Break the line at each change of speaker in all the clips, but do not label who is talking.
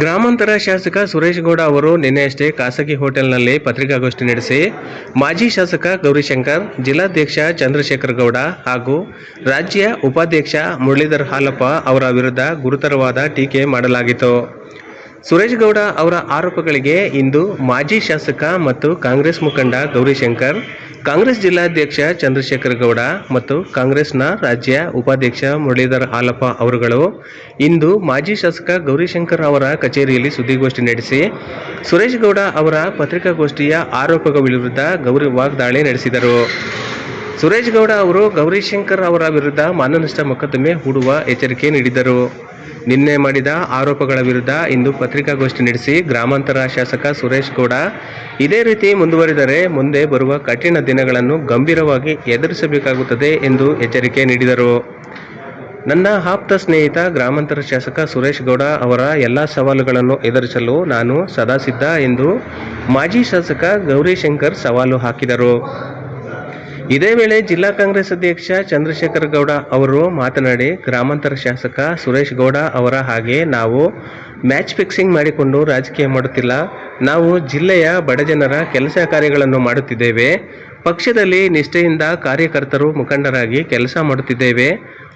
ಗ್ರಾಮಾಂತರ ಶಾಸಕ ಸುರೇಶ್ ಗೌಡ ಅವರು ನಿನ್ನೆಯಷ್ಟೇ ಖಾಸಗಿ ಹೋಟೆಲ್ನಲ್ಲಿ ಪತ್ರಿಕಾಗೋಷ್ಠಿ ನಡೆಸಿ ಮಾಜಿ ಶಾಸಕ ಗೌರಿಶಂಕರ್, ಜಿಲ್ಲಾಧ್ಯಕ್ಷ ಚಂದ್ರಶೇಖರ್ ಗೌಡ ಹಾಗೂ ರಾಜ್ಯ ಉಪಾಧ್ಯಕ್ಷ ಮುರಳೀಧರ್ ಹಾಲಪ್ಪ ಅವರ ವಿರುದ್ಧ ಗುರುತರವಾದ ಟೀಕೆ ಮಾಡಲಾಗಿತ್ತು. ಸುರೇಶ್ ಗೌಡ ಅವರ ಆರೋಪಗಳಿಗೆ ಇಂದು ಮಾಜಿ ಶಾಸಕ ಮತ್ತು ಕಾಂಗ್ರೆಸ್ ಮುಖಂಡ ಗೌರಿಶಂಕರ್ ಕಾಂಗ್ರೆಸ್ ಜಿಲ್ಲಾಧ್ಯಕ್ಷ ಚಂದ್ರಶೇಖರ್ ಗೌಡ ಮತ್ತು ಕಾಂಗ್ರೆಸ್ನ ರಾಜ್ಯ ಉಪಾಧ್ಯಕ್ಷ ಮುರಳೀಧರ್ ಹಾಲಪ್ಪ ಅವರುಗಳು ಇಂದು ಮಾಜಿ ಶಾಸಕ ಗೌರಿಶಂಕರ್ ಅವರ ಕಚೇರಿಯಲ್ಲಿ ಸುದ್ದಿಗೋಷ್ಠಿ ನಡೆಸಿ ಸುರೇಶ್ ಗೌಡ ಅವರ ಪತ್ರಿಕಾಗೋಷ್ಠಿಯ ಆರೋಪಗಳ ವಿರುದ್ಧ ಗೌರಿ ವಾಗ್ದಾಳಿ ನಡೆಸಿದರು. ಸುರೇಶ್ ಗೌಡ ಅವರು ಗೌರಿಶಂಕರ್ ಅವರ ವಿರುದ್ಧ ಮಾನನಷ್ಟ ಮೊಕದ್ದಮೆ ಹೂಡುವ ಎಚ್ಚರಿಕೆ ನೀಡಿದರು. ನಿನ್ನೆ ಮಾಡಿದ ಆರೋಪಗಳ ವಿರುದ್ಧ ಇಂದು ಪತ್ರಿಕಾಗೋಷ್ಠಿ ನಡೆಸಿ ಗ್ರಾಮಾಂತರ ಶಾಸಕ ಸುರೇಶ್ ಗೌಡ, ಇದೇ ರೀತಿ ಮುಂದುವರಿದರೆ ಮುಂದೆ ಬರುವ ಕಠಿಣ ದಿನಗಳನ್ನು ಗಂಭೀರವಾಗಿ ಎದುರಿಸಬೇಕಾಗುತ್ತದೆ ಎಂದು ಎಚ್ಚರಿಕೆ ನೀಡಿದರು. ನನ್ನ ಆಪ್ತ ಸ್ನೇಹಿತ ಗ್ರಾಮಾಂತರ ಶಾಸಕ ಸುರೇಶ್ ಗೌಡ ಅವರ ಎಲ್ಲ ಸವಾಲುಗಳನ್ನು ಎದುರಿಸಲು ನಾನು ಸದಾ ಸಿದ್ಧ ಎಂದು ಮಾಜಿ ಶಾಸಕ ಗೌರಿಶಂಕರ್ ಸವಾಲು ಹಾಕಿದರು. ಇದೇ ವೇಳೆ ಜಿಲ್ಲಾ ಕಾಂಗ್ರೆಸ್ ಅಧ್ಯಕ್ಷ ಚಂದ್ರಶೇಖರ್ ಗೌಡ ಅವರು ಮಾತನಾಡಿ ಗ್ರಾಮಾಂತರ ಶಾಸಕ ಸುರೇಶ್ ಗೌಡ ಅವರ ಹಾಗೆ ನಾವು ಮ್ಯಾಚ್ ಫಿಕ್ಸಿಂಗ್ ಮಾಡಿಕೊಂಡು ರಾಜಕೀಯ ಮಾಡುತ್ತಿಲ್ಲ. ನಾವು ಜಿಲ್ಲೆಯ ಬಡಜನರ ಕೆಲಸ ಕಾರ್ಯಗಳನ್ನು ಮಾಡುತ್ತಿದ್ದೇವೆ. ಪಕ್ಷದಲ್ಲಿ ನಿಷ್ಠೆಯಿಂದ ಕಾರ್ಯಕರ್ತರು ಮುಖಂಡರಾಗಿ ಕೆಲಸ ಮಾಡುತ್ತಿದ್ದೇವೆ.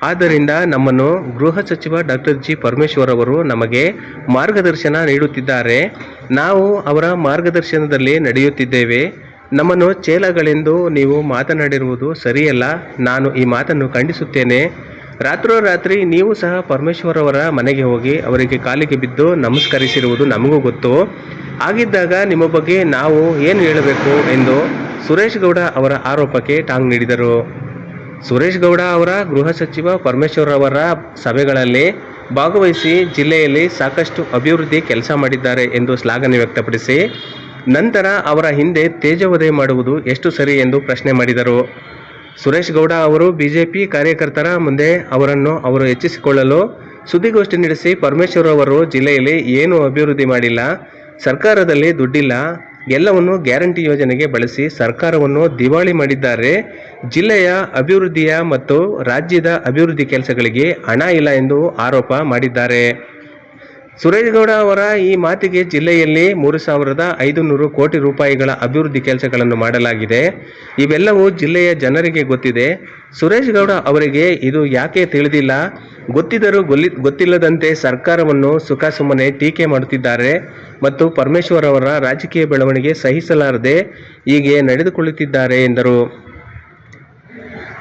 ಆದ್ದರಿಂದ ನಮ್ಮನ್ನು ಗೃಹ ಸಚಿವ ಡಾಕ್ಟರ್ ಜಿ ಪರಮೇಶ್ವರ್ ಅವರು ನಮಗೆ ಮಾರ್ಗದರ್ಶನ ನೀಡುತ್ತಿದ್ದಾರೆ. ನಾವು ಅವರ ಮಾರ್ಗದರ್ಶನದಲ್ಲಿ ನಡೆಯುತ್ತಿದ್ದೇವೆ. ನಮ್ಮನ್ನು ಚೇಲಗಳೆಂದು ನೀವು ಮಾತನಾಡಿರುವುದು ಸರಿಯಲ್ಲ. ನಾನು ಈ ಮಾತನ್ನು ಖಂಡಿಸುತ್ತೇನೆ. ರಾತ್ರೋರಾತ್ರಿ ನೀವು ಸಹ ಪರಮೇಶ್ವರವರ ಮನೆಗೆ ಹೋಗಿ ಅವರಿಗೆ ಕಾಲಿಗೆ ಬಿದ್ದು ನಮಸ್ಕರಿಸಿರುವುದು ನಮಗೂ ಗೊತ್ತು. ಆಗಿದ್ದಾಗ ನಿಮ್ಮ ಬಗ್ಗೆ ನಾವು ಏನು ಹೇಳಬೇಕು ಎಂದು ಸುರೇಶ್ ಗೌಡ ಅವರ ಆರೋಪಕ್ಕೆ ಟಾಂಗ್ ನೀಡಿದರು. ಸುರೇಶ್ ಗೌಡ ಅವರ ಗೃಹ ಸಚಿವ ಪರಮೇಶ್ವರವರ ಸಭೆಗಳಲ್ಲಿ ಭಾಗವಹಿಸಿ ಜಿಲ್ಲೆಯಲ್ಲಿ ಸಾಕಷ್ಟು ಅಭಿವೃದ್ಧಿ ಕೆಲಸ ಮಾಡಿದ್ದಾರೆ ಎಂದು ಶ್ಲಾಘನೆ ವ್ಯಕ್ತಪಡಿಸಿ ನಂತರ ಅವರ ಹಿಂದೆ ತೇಜವಧೆ ಮಾಡುವುದು ಎಷ್ಟು ಸರಿ ಎಂದು ಪ್ರಶ್ನೆ ಮಾಡಿದರು. ಸುರೇಶ್ ಗೌಡ ಅವರು ಬಿಜೆಪಿ ಕಾರ್ಯಕರ್ತರ ಮುಂದೆ ಅವರನ್ನು ಅವರು ಹೆಚ್ಚಿಸಿಕೊಳ್ಳಲು ಸುದ್ದಿಗೋಷ್ಠಿ ನಡೆಸಿ ಪರಮೇಶ್ವರ್ ಅವರು ಜಿಲ್ಲೆಯಲ್ಲಿ ಏನು ಅಭಿವೃದ್ಧಿ ಮಾಡಿಲ್ಲ, ಸರ್ಕಾರದಲ್ಲಿ ದುಡ್ಡಿಲ್ಲ, ಎಲ್ಲವನ್ನು ಗ್ಯಾರಂಟಿ ಯೋಜನೆಗೆ ಬಳಸಿ ಸರ್ಕಾರವನ್ನು ದಿವಾಳಿ ಮಾಡಿದ್ದಾರೆ, ಜಿಲ್ಲೆಯ ಅಭಿವೃದ್ಧಿಯ ಮತ್ತು ರಾಜ್ಯದ ಅಭಿವೃದ್ಧಿ ಕೆಲಸಗಳಿಗೆ ಹಣ ಇಲ್ಲ ಎಂದು ಆರೋಪ ಮಾಡಿದ್ದಾರೆ. ಸುರೇಶ್ ಗೌಡ ಅವರ ಈ ಮಾತಿಗೆ ಜಿಲ್ಲೆಯಲ್ಲಿ ಮೂರು ಸಾವಿರದ ಐದು ನೂರು ಕೋಟಿ ರೂಪಾಯಿಗಳ ಅಭಿವೃದ್ಧಿ ಕೆಲಸಗಳನ್ನು ಮಾಡಲಾಗಿದೆ. ಇವೆಲ್ಲವೂ ಜಿಲ್ಲೆಯ ಜನರಿಗೆ ಗೊತ್ತಿದೆ. ಸುರೇಶ್ ಗೌಡ ಅವರಿಗೆ ಇದು ಯಾಕೆ ತಿಳಿದಿಲ್ಲ? ಗೊತ್ತಿದ್ದರೂ ಗೊಲ್ಲಿ, ಗೊತ್ತಿಲ್ಲದಂತೆ ಸರ್ಕಾರವನ್ನು ಸುಖ ಸುಮ್ಮನೆ ಟೀಕೆ ಮಾಡುತ್ತಿದ್ದಾರೆ ಮತ್ತು ಪರಮೇಶ್ವರ್ ಅವರ ರಾಜಕೀಯ ಬೆಳವಣಿಗೆ ಸಹಿಸಲಾರದೆ ಹೀಗೆ ನಡೆದುಕೊಳ್ಳುತ್ತಿದ್ದಾರೆ ಎಂದರು.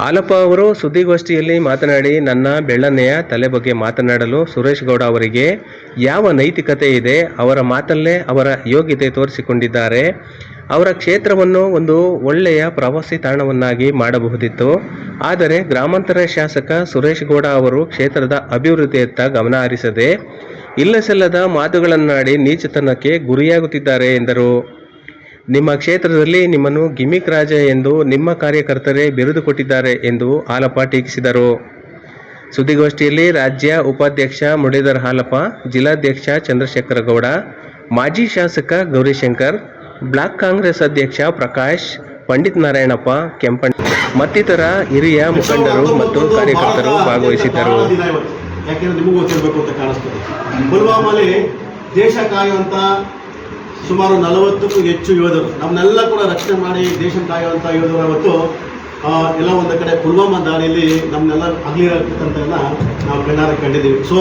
ಹಾಲಪ್ಪ ಅವರು ಸುದ್ದಿಗೋಷ್ಠಿಯಲ್ಲಿ ಮಾತನಾಡಿ, ನನ್ನ ಬೆಳ್ಳನೆಯ ತಲೆ ಬಗ್ಗೆ ಮಾತನಾಡಲು ಸುರೇಶ್ ಗೌಡ ಅವರಿಗೆ ಯಾವ ನೈತಿಕತೆ ಇದೆ, ಅವರ ಮಾತಲ್ಲೇ ಅವರ ಯೋಗ್ಯತೆ ತೋರಿಸಿಕೊಂಡಿದ್ದಾರೆ, ಅವರ ಕ್ಷೇತ್ರವನ್ನು ಒಂದು ಒಳ್ಳೆಯ ಪ್ರವಾಸಿ ತಾಣವನ್ನಾಗಿ ಮಾಡಬಹುದಿತ್ತು. ಆದರೆ ಗ್ರಾಮಾಂತರ ಶಾಸಕ ಸುರೇಶ್ ಗೌಡ ಅವರು ಕ್ಷೇತ್ರದ ಅಭಿವೃದ್ಧಿಯತ್ತ ಗಮನ ಹರಿಸದೆ, ಇಲ್ಲಸಲ್ಲದ ಮಾತುಗಳನ್ನಾಡಿ ನೀಚತನಕ್ಕೆ ಗುರಿಯಾಗುತ್ತಿದ್ದಾರೆ ಎಂದರು. ನಿಮ್ಮ ಕ್ಷೇತ್ರದಲ್ಲಿ ನಿಮ್ಮನ್ನು ಗಿಮಿಕ್ ರಾಜ ಎಂದು ನಿಮ್ಮ ಕಾರ್ಯಕರ್ತರೇ ಬಿರುದು ಕೊಟ್ಟಿದ್ದಾರೆ ಎಂದು ಹಾಲಪ್ಪ ಟೀಕಿಸಿದರು ಸುದ್ದಿಗೋಷ್ಠಿಯಲ್ಲಿ ರಾಜ್ಯ ಉಪಾಧ್ಯಕ್ಷ ಮುರಳೀಧರ್ ಹಾಲಪ್ಪ, ಜಿಲ್ಲಾಧ್ಯಕ್ಷ ಚಂದ್ರಶೇಖರ ಗೌಡ, ಮಾಜಿ ಶಾಸಕ ಗೌರಿಶಂಕರ್, ಬ್ಲಾಕ್ ಕಾಂಗ್ರೆಸ್ ಅಧ್ಯಕ್ಷ ಪ್ರಕಾಶ್, ಪಂಡಿತ್ ನಾರಾಯಣಪ್ಪ, ಕೆಂಪಣ್ಣ ಮತ್ತಿತರ ಹಿರಿಯ ಮುಖಂಡರು ಮತ್ತು ಕಾರ್ಯಕರ್ತರು ಭಾಗವಹಿಸಿದ್ದರು.
ಯಾಕೆಂದ್ರೆ ನಿಮಗೂ ಅಂತ ಕಾಣಿಸ್ತದೆ ಪುಲ್ವಾಮಲ್ಲಿ ದೇಶ ಕಾಯುವಂತ ಸುಮಾರು ನಲವತ್ತಕ್ಕೂ ಹೆಚ್ಚು ಯೋಧರು ನಮ್ಮನ್ನೆಲ್ಲ ಕೂಡ ರಕ್ಷಣೆ ಮಾಡಿ ದೇಶ ಕಾಯುವಂತ ಯೋಧರು ಅವತ್ತು ಎಲ್ಲ ಒಂದು ಕಡೆ ಪುಲ್ವಾಮಾ ದಾಳಿಯಲ್ಲಿ ನಮ್ಮನ್ನೆಲ್ಲ ಅಗಲಿರತಕ್ಕಂಥದ್ದನ್ನ ನಾವು ಕಣ್ಣಾರೆ ಕಂಡಿದ್ದೀವಿ. ಸೊ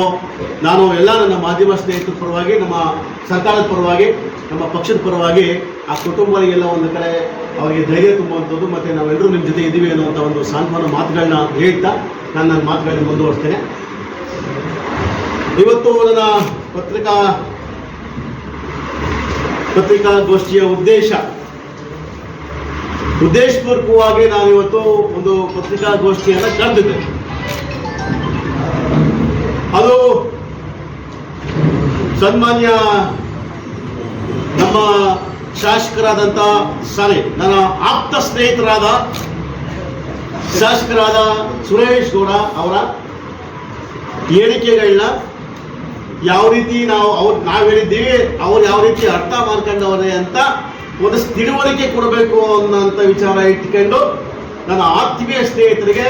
ನಾನು ಎಲ್ಲ ನನ್ನ ಮಾಧ್ಯಮ ಸ್ನೇಹಿತರ ಪರವಾಗಿ, ನಮ್ಮ ಸರ್ಕಾರದ ಪರವಾಗಿ, ನಮ್ಮ ಪಕ್ಷದ ಪರವಾಗಿ ಆ ಕುಟುಂಬಗಳಿಗೆಲ್ಲ ಒಂದು ಕಡೆ ಅವರಿಗೆ ಧೈರ್ಯ ತುಂಬುವಂಥದ್ದು, ಮತ್ತು ನಾವೆಲ್ಲರೂ ನಿಮ್ಮ ಜೊತೆ ಇದ್ದೀವಿ ಅನ್ನುವಂಥ ಒಂದು ಸಾಂತ್ವನ ಮಾತುಗಳನ್ನ ಹೇಳ್ತಾ ನಾನು ನನ್ನ ಮಾತುಗಳನ್ನ ಮುಂದುವರಿಸ್ತೇನೆ. ಇವತ್ತು ನನ್ನ ಪತ್ರಿಕಾ ಪತ್ರಿಕಾಗೋಷ್ಠಿಯ ಉದ್ದೇಶ. ಉದ್ದೇಶಪೂರ್ವಕವಾಗಿ ನಾವಿವತ್ತು ಒಂದು ಪತ್ರಿಕಾಗೋಷ್ಠಿಯನ್ನು ಕಂಡಿದ್ದೆ ಅದು ಸನ್ಮಾನ್ಯ ನಮ್ಮ ಶಾಸಕರಾದಂತ ಸಾರಿ ನನ್ನ ಆಪ್ತ ಸ್ನೇಹಿತರಾದ ಶಾಸಕರಾದ ಸುರೇಶ್ ಗೌಡ ಅವರ ಹೇಳಿಕೆಗಳನ್ನ ಯಾವ ರೀತಿ ನಾವು ಅವ್ರು ನಾವು ಹೇಳಿದ್ದೀವಿ ಅವ್ರು ಯಾವ ರೀತಿ ಅರ್ಥ ಮಾಡ್ಕೊಂಡವ್ರೆ ಅಂತ ಒಂದು ತಿಳುವಳಿಕೆ ಕೊಡಬೇಕು ಅನ್ನೋಂಥ ವಿಚಾರ ಇಟ್ಕೊಂಡು ನನ್ನ ಆತ್ಮೀಯ ಸ್ನೇಹಿತರಿಗೆ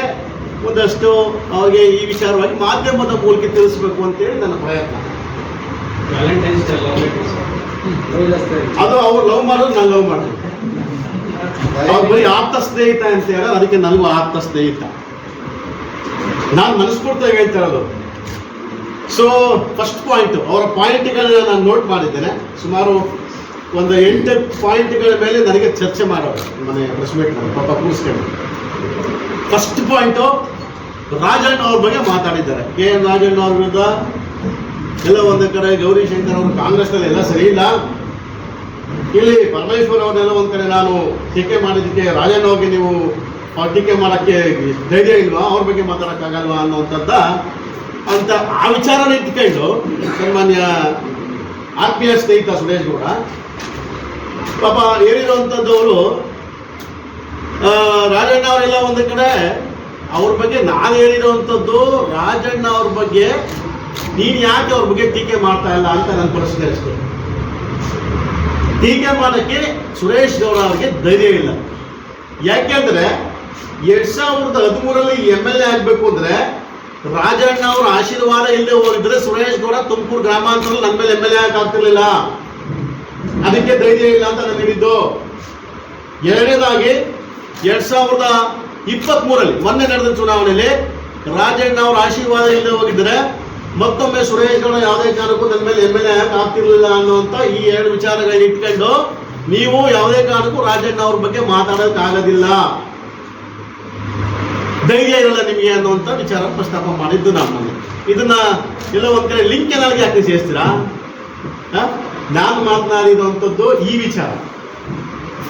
ಒಂದಷ್ಟು ಅವ್ರಿಗೆ ಈ ವಿಚಾರವಾಗಿ ಮಾಧ್ಯಮದ ಮೂಲಕ ತಿಳಿಸ್ಬೇಕು ಅಂತೇಳಿ ನನ್ನ ಪ್ರಯತ್ನ. ಅದು ಅವ್ರು ಲವ್ ಮಾಡೋದು ನಾನು ಲವ್ ಅವ್ರು ಬರೀ ಆಪ್ತ ಸ್ನೇಹಿತ ಅಂತ ಹೇಳೋದು ಅದಕ್ಕೆ ನನಗೂ ಆಪ್ತ ಸ್ನೇಹಿತ. ನಾನು ಮನಸ್ಫೂರ್ತಿಯಾಗಿ ಹೇಳ್ತಾ ಇರೋದು ಸೊ ಫಸ್ಟ್ ಪಾಯಿಂಟ್ ಅವರ ಪಾಯಿಂಟ್ಗಳನ್ನ ನಾನು ನೋಟ್ ಮಾಡಿದ್ದೇನೆ. ಸುಮಾರು ಒಂದು ಎಂಟು ಪಾಯಿಂಟ್ಗಳ ಮೇಲೆ ನನಗೆ ಚರ್ಚೆ ಮಾಡೋರು ಮನೆ ಪ್ರೆಸ್ ಪಾಪ ಕೂರಿಸ್ಕೊಂಡು. ಫಸ್ಟ್ ಪಾಯಿಂಟು ರಾಜಣ್ಣ ಅವ್ರ ಬಗ್ಗೆ ಮಾತಾಡಿದ್ದಾರೆ. ಕೆ ಎನ್ ರಾಜಣ್ಣ ಅವ್ರ ವಿರುದ್ಧ ಎಲ್ಲ ಒಂದು ಕಡೆ ಗೌರಿ ಶಂಕರ್ ಅವರು ಕಾಂಗ್ರೆಸ್ನಲ್ಲಿ ಎಲ್ಲ ಸರಿ ಇಲ್ಲ. ಇಲ್ಲಿ ಪರಮೇಶ್ವರ್ ಅವರೆಲ್ಲ ಒಂದು ಕಡೆ ನಾನು ಟೀಕೆ ಮಾಡಿದ್ದಕ್ಕೆ ರಾಜಣ್ಣ ಹೋಗಿ ನೀವು ಟೀಕೆ ಮಾಡೋಕ್ಕೆ ಧೈರ್ಯ ಇಲ್ವಾ? ಅವ್ರ ಬಗ್ಗೆ ಮಾತಾಡೋಕ್ಕಾಗಲ್ವಾ ಅನ್ನೋಂಥದ್ದ ಅಂತ ಆ ವಿಚಾರನ ಇಟ್ಕೊಂಡು ಸನ್ಮಾನ್ಯ ಆತ್ಮೀಯ ಸ್ನೇಹಿತ ಸುರೇಶ್ ಗೌಡ, ಪಾಪ ಹೇಳಿರುವಂಥದ್ದವರು ರಾಜಣ್ಣ ಅವರೆಲ್ಲ ಒಂದು ಕಡೆ ಅವ್ರ ಬಗ್ಗೆ ನಾನು ಹೇಳಿರುವಂಥದ್ದು ರಾಜಣ್ಣ ಅವ್ರ ಬಗ್ಗೆ ನೀನು ಯಾಕೆ ಅವ್ರ ಬಗ್ಗೆ ಟೀಕೆ ಮಾಡ್ತಾ ಇಲ್ಲ ಅಂತ ನಾನು ಪ್ರಶ್ನೆ ಅಷ್ಟೇ ಟೀಕೆ ಮಾಡೋಕ್ಕೆ ಸುರೇಶ್ ಗೌಡ ಅವರಿಗೆ ಧೈರ್ಯ ಇಲ್ಲ. ಯಾಕೆಂದ್ರೆ ಎರಡ್ ಸಾವಿರದ ಹದಿಮೂರಲ್ಲಿ ಎಂ ಎಲ್ ಎ ಆಗಬೇಕು ಅಂದ್ರೆ ರಾಜಣ್ಣ ಅವರ ಆಶೀರ್ವಾದ ಇಲ್ಲದೆ ಹೋಗಿದ್ರೆ ಸುರೇಶ್ ಗೌಡ ತುಮಕೂರು ಗ್ರಾಮಾಂತರ ನನ್ನ ಮೇಲೆ ಎಂ ಎಲ್ ಎ ಆಗ್ತಿರ್ಲಿಲ್ಲ? ಅದಕ್ಕೆ ಧೈರ್ಯ ಇಲ್ಲ ಅಂತ ನಾನು ಹೇಳಿದ್ದು. ಎರಡನೇದಾಗಿ ಎರಡ್ ಸಾವಿರದ ಇಪ್ಪತ್ತ್ ಮೂರಲ್ಲಿ ಮೊನ್ನೆ ನಡೆದ ಚುನಾವಣೆಯಲ್ಲಿ ರಾಜಣ್ಣ ಅವರ ಆಶೀರ್ವಾದ ಇಲ್ಲದೆ ಹೋಗಿದ್ರೆ ಮತ್ತೊಮ್ಮೆ ಸುರೇಶ್ ಗೌಡ ಯಾವುದೇ ಕಾರಣಕ್ಕೂ ನನ್ನ ಮೇಲೆ ಎಂ ಎಲ್ ಎ ಆಗ್ತಿರ್ಲಿಲ್ಲ ಅನ್ನುವಂತ ಈ ಎರಡು ವಿಚಾರಗಳನ್ನ ಇಟ್ಕೊಂಡು ನೀವು ಯಾವುದೇ ಕಾರಣಕ್ಕೂ ರಾಜಣ್ಣ ಅವ್ರ ಬಗ್ಗೆ ಮಾತಾಡೋಕ್ಕಾಗೋದಿಲ್ಲ. ಧೈರ್ಯ ಇರಲ್ಲ ನಿಮಗೆ ಅನ್ನುವಂಥ ವಿಚಾರ ಪ್ರಸ್ತಾಪ ಮಾಡಿದ್ದು ಮೊನ್ನೆ. ಇದನ್ನ ಎಲ್ಲ ಒಂದ್ ಕಡೆ ಲಿಂಕ್ ಏನಾಗಿ ಯಾಕೆ ಸೇರಿಸ್ತೀರಾ? ನಾನು ಮಾತನಾಡಿರುವಂಥದ್ದು ಈ ವಿಚಾರ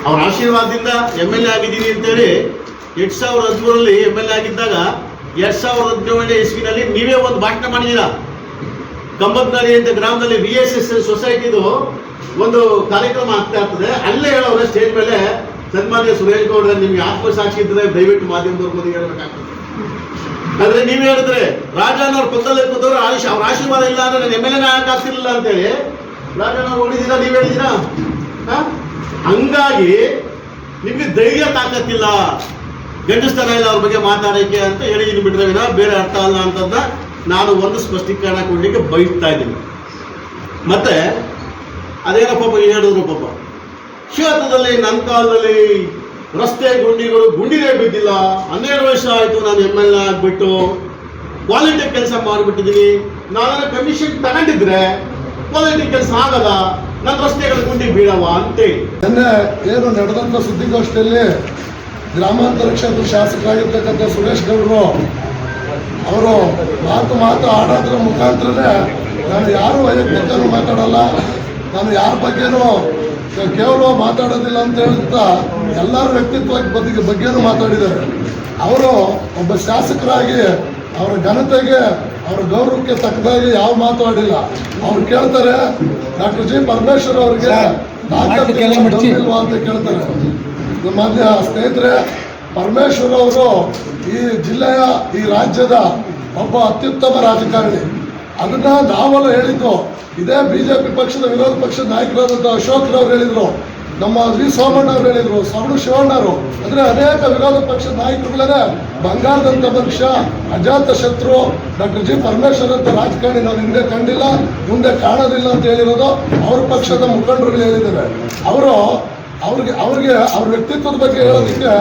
ಅವ್ರ ಆಶೀರ್ವಾದದಿಂದ ಎಂ ಎಲ್ ಎ ಆಗಿದ್ದೀನಿ ಅಂತೇಳಿ ಎರಡ್ ಸಾವಿರದ ಹದಿಮೂರಲ್ಲಿ ಎಂ ಎಲ್ ಎ ಆಗಿದ್ದಾಗ ಎರಡ್ ಸಾವಿರದ ಹದಿನೇಳನೇ ಇಸ್ವಿನಲ್ಲಿ ನೀವೇ ಒಂದು ಭಾಷಣ ಮಾಡಿದ್ದೀರಾ ಕಂಬತ್ನಾರಿ ಅಂತ ಗ್ರಾಮದಲ್ಲಿ ವಿ ಎಸ್ ಎಸ್ ಸೊಸೈಟಿದು ಒಂದು ಕಾರ್ಯಕ್ರಮ ಆಗ್ತಾ ಇರ್ತದೆ ಅಲ್ಲೇ ಹೇಳೋರು ಸ್ಟೇಜ್ ಮೇಲೆ ಸನ್ಮಾನ್ಯ ಸುರೇಶ್ ಗೌಡ್ರ, ನಿಮ್ಗೆ ಆತ್ಮಸಾಕ್ಷಿ ಇದ್ರೆ ದಯವಿಟ್ಟು ಮಾಧ್ಯಮದವ್ರ ಮುಂದೆ ಹೇಳ್ಬೇಕಾಗ್ತದೆ. ಆದ್ರೆ ನೀವ್ ಹೇಳಿದ್ರೆ ರಾಜನವ್ರ ಪಕ್ಕದಲ್ಲಿ ಕೂತವ್ರು ಆಯುಷ್ ಅವ್ರ ಆಶೀರ್ವಾದ ಇಲ್ಲ ಅಂದ್ರೆ ನಾನು ಎಂ ಎಲ್ ಎ ಆಗ್ತಿರ್ಲಿಲ್ಲ ಅಂತೇಳಿ. ರಾಜನವ್ರು ಅವ್ರು ನೀವು ನೀವ್ ಹೇಳಿದ್ದೀರಾ? ಹ? ಹಂಗಾಗಿ ನಿಮ್ಗೆ ಧೈರ್ಯ ತಾಕತ್ತಿಲ್ಲ. ಗಂಡಸ್ತನ ಇಲ್ಲ ಅವ್ರ ಬಗ್ಗೆ ಮಾತಾಡಕ್ಕೆ ಅಂತ ಹೇಳಿದೀನಿ ಬಿಟ್ರೆ ಬೇರೆ ಅರ್ಥ ಅಲ್ಲ ಅಂತಂದ ನಾನು ಒಂದು ಸ್ಪಷ್ಟೀಕರಣ ಕೊಡ್ಲಿಕ್ಕೆ ಬಯಸ್ತಾ ಇದ್ದೀನಿ. ಮತ್ತೆ ಅದೇನಪ್ಪ ಪಾಪ ಹೇಳಿದ್ರು ಪಾಪ? ಕ್ಷೇತ್ರದಲ್ಲಿ ನನ್ನ ಕಾಲದಲ್ಲಿ ರಸ್ತೆ ಗುಂಡಿಗಳು ಗುಂಡಿನೇ ಬಿದ್ದಿಲ್ಲ. ಹನ್ನೆರಡು ವರ್ಷ ಆಯಿತು ನಾನು ಎಂ ಎಲ್ ಎ ಆಗಿಬಿಟ್ಟು ಕ್ವಾಲಿಟಿ ಕೆಲಸ ಮಾಡಿಬಿಟ್ಟಿದ್ದೀನಿ. ನಾನು ಕಮಿಷನ್ ತಗೊಂಡಿದ್ರೆ ಕ್ವಾಲಿಟಿ ಕೆಲಸ ಆಗಲ್ಲ. ನನ್ನ ರಸ್ತೆಗಳು ಗುಂಡಿ ಬೀಳವ ಅಂತೇಳಿ
ನನ್ನ ಏನು ನಡೆದಂಥ ಸುದ್ದಿಗೋಷ್ಠಿಯಲ್ಲಿ ಗ್ರಾಮಾಂತರ ಕ್ಷೇತ್ರ ಶಾಸಕರಾಗಿರ್ತಕ್ಕಂಥ ಸುರೇಶ್ ಗೌಡರು ಅವರು ಮಾತು ಮಾತು ಆಡೋದ್ರ ಮುಖಾಂತರನೇ ನಾನು ಯಾರು ವೈಯಕ್ತಿಕನೂ ಮಾತಾಡಲ್ಲ, ನಾನು ಯಾರ ಬಗ್ಗೆನೂ ಕೇವಲ ಮಾತಾಡೋದಿಲ್ಲ ಅಂತ ಹೇಳ್ತಾ ಎಲ್ಲರ ವ್ಯಕ್ತಿತ್ವ ಬಗ್ಗೆ ಬಗ್ಗೆನೂ ಮಾತಾಡಿದ್ದಾರೆ. ಅವರು ಒಬ್ಬ ಶಾಸಕರಾಗಿ ಅವರ ಘನತೆಗೆ ಅವರ ಗೌರವಕ್ಕೆ ತಕ್ಕದಾಗಿ ಯಾವ ಮಾತಾಡಿಲ್ಲ ಅವ್ರು ಕೇಳ್ತಾರೆ ಡಾಕ್ಟರ್ ಜಿ ಪರಮೇಶ್ವರ್ ಅವರಿಗೆ ಇಲ್ವಾ ಅಂತ ಕೇಳ್ತಾರೆ. ನಮ್ಮ ಮಾನ್ಯ ಸ್ನೇಹಿತರೆ ಪರಮೇಶ್ವರ್ ಅವರು ಈ ಜಿಲ್ಲೆಯ ಈ ರಾಜ್ಯದ ಒಬ್ಬ ಅತ್ಯುತ್ತಮ ರಾಜಕಾರಣಿ. ಅದನ್ನ ನಾವೆಲ್ಲ ಹೇಳಿದ್ರು ಇದೇ ಬಿಜೆಪಿ ಪಕ್ಷದ ವಿರೋಧ ಪಕ್ಷದ ನಾಯಕರಾದಂಥ ಅಶೋಕ್ ರವ್ರು ಹೇಳಿದ್ರು. ನಮ್ಮ ವಿ ಸೋಮಣ್ಣ ಅವ್ರು ಹೇಳಿದ್ರು ಸವಣು ಶಿವಣ್ಣರು ಅಂದ್ರೆ ಅನೇಕ ವಿರೋಧ ಪಕ್ಷದ ನಾಯಕರುಗಳೇ ಬಂಗಾರದಂತ ಪಕ್ಷ ಅಜಾತ ಶತ್ರು, ಡಾಕ್ಟರ್ ಜಿ ಪರಮೇಶ್ವರ್ ಅಂತ ರಾಜಕಾರಣಿ ನಾವು ಹಿಂದೆ ಕಂಡಿಲ್ಲ, ಮುಂದೆ ಕಾಣೋದಿಲ್ಲ ಅಂತ ಹೇಳಿರೋದು ಅವ್ರ ಪಕ್ಷದ ಮುಖಂಡರು ಹೇಳಿದ್ದಾರೆ. ಅವರು ಅವ್ರಿಗೆ ಅವ್ರಿಗೆ ಅವ್ರ ವ್ಯಕ್ತಿತ್ವದ ಬಗ್ಗೆ ಹೇಳೋದಕ್ಕೆ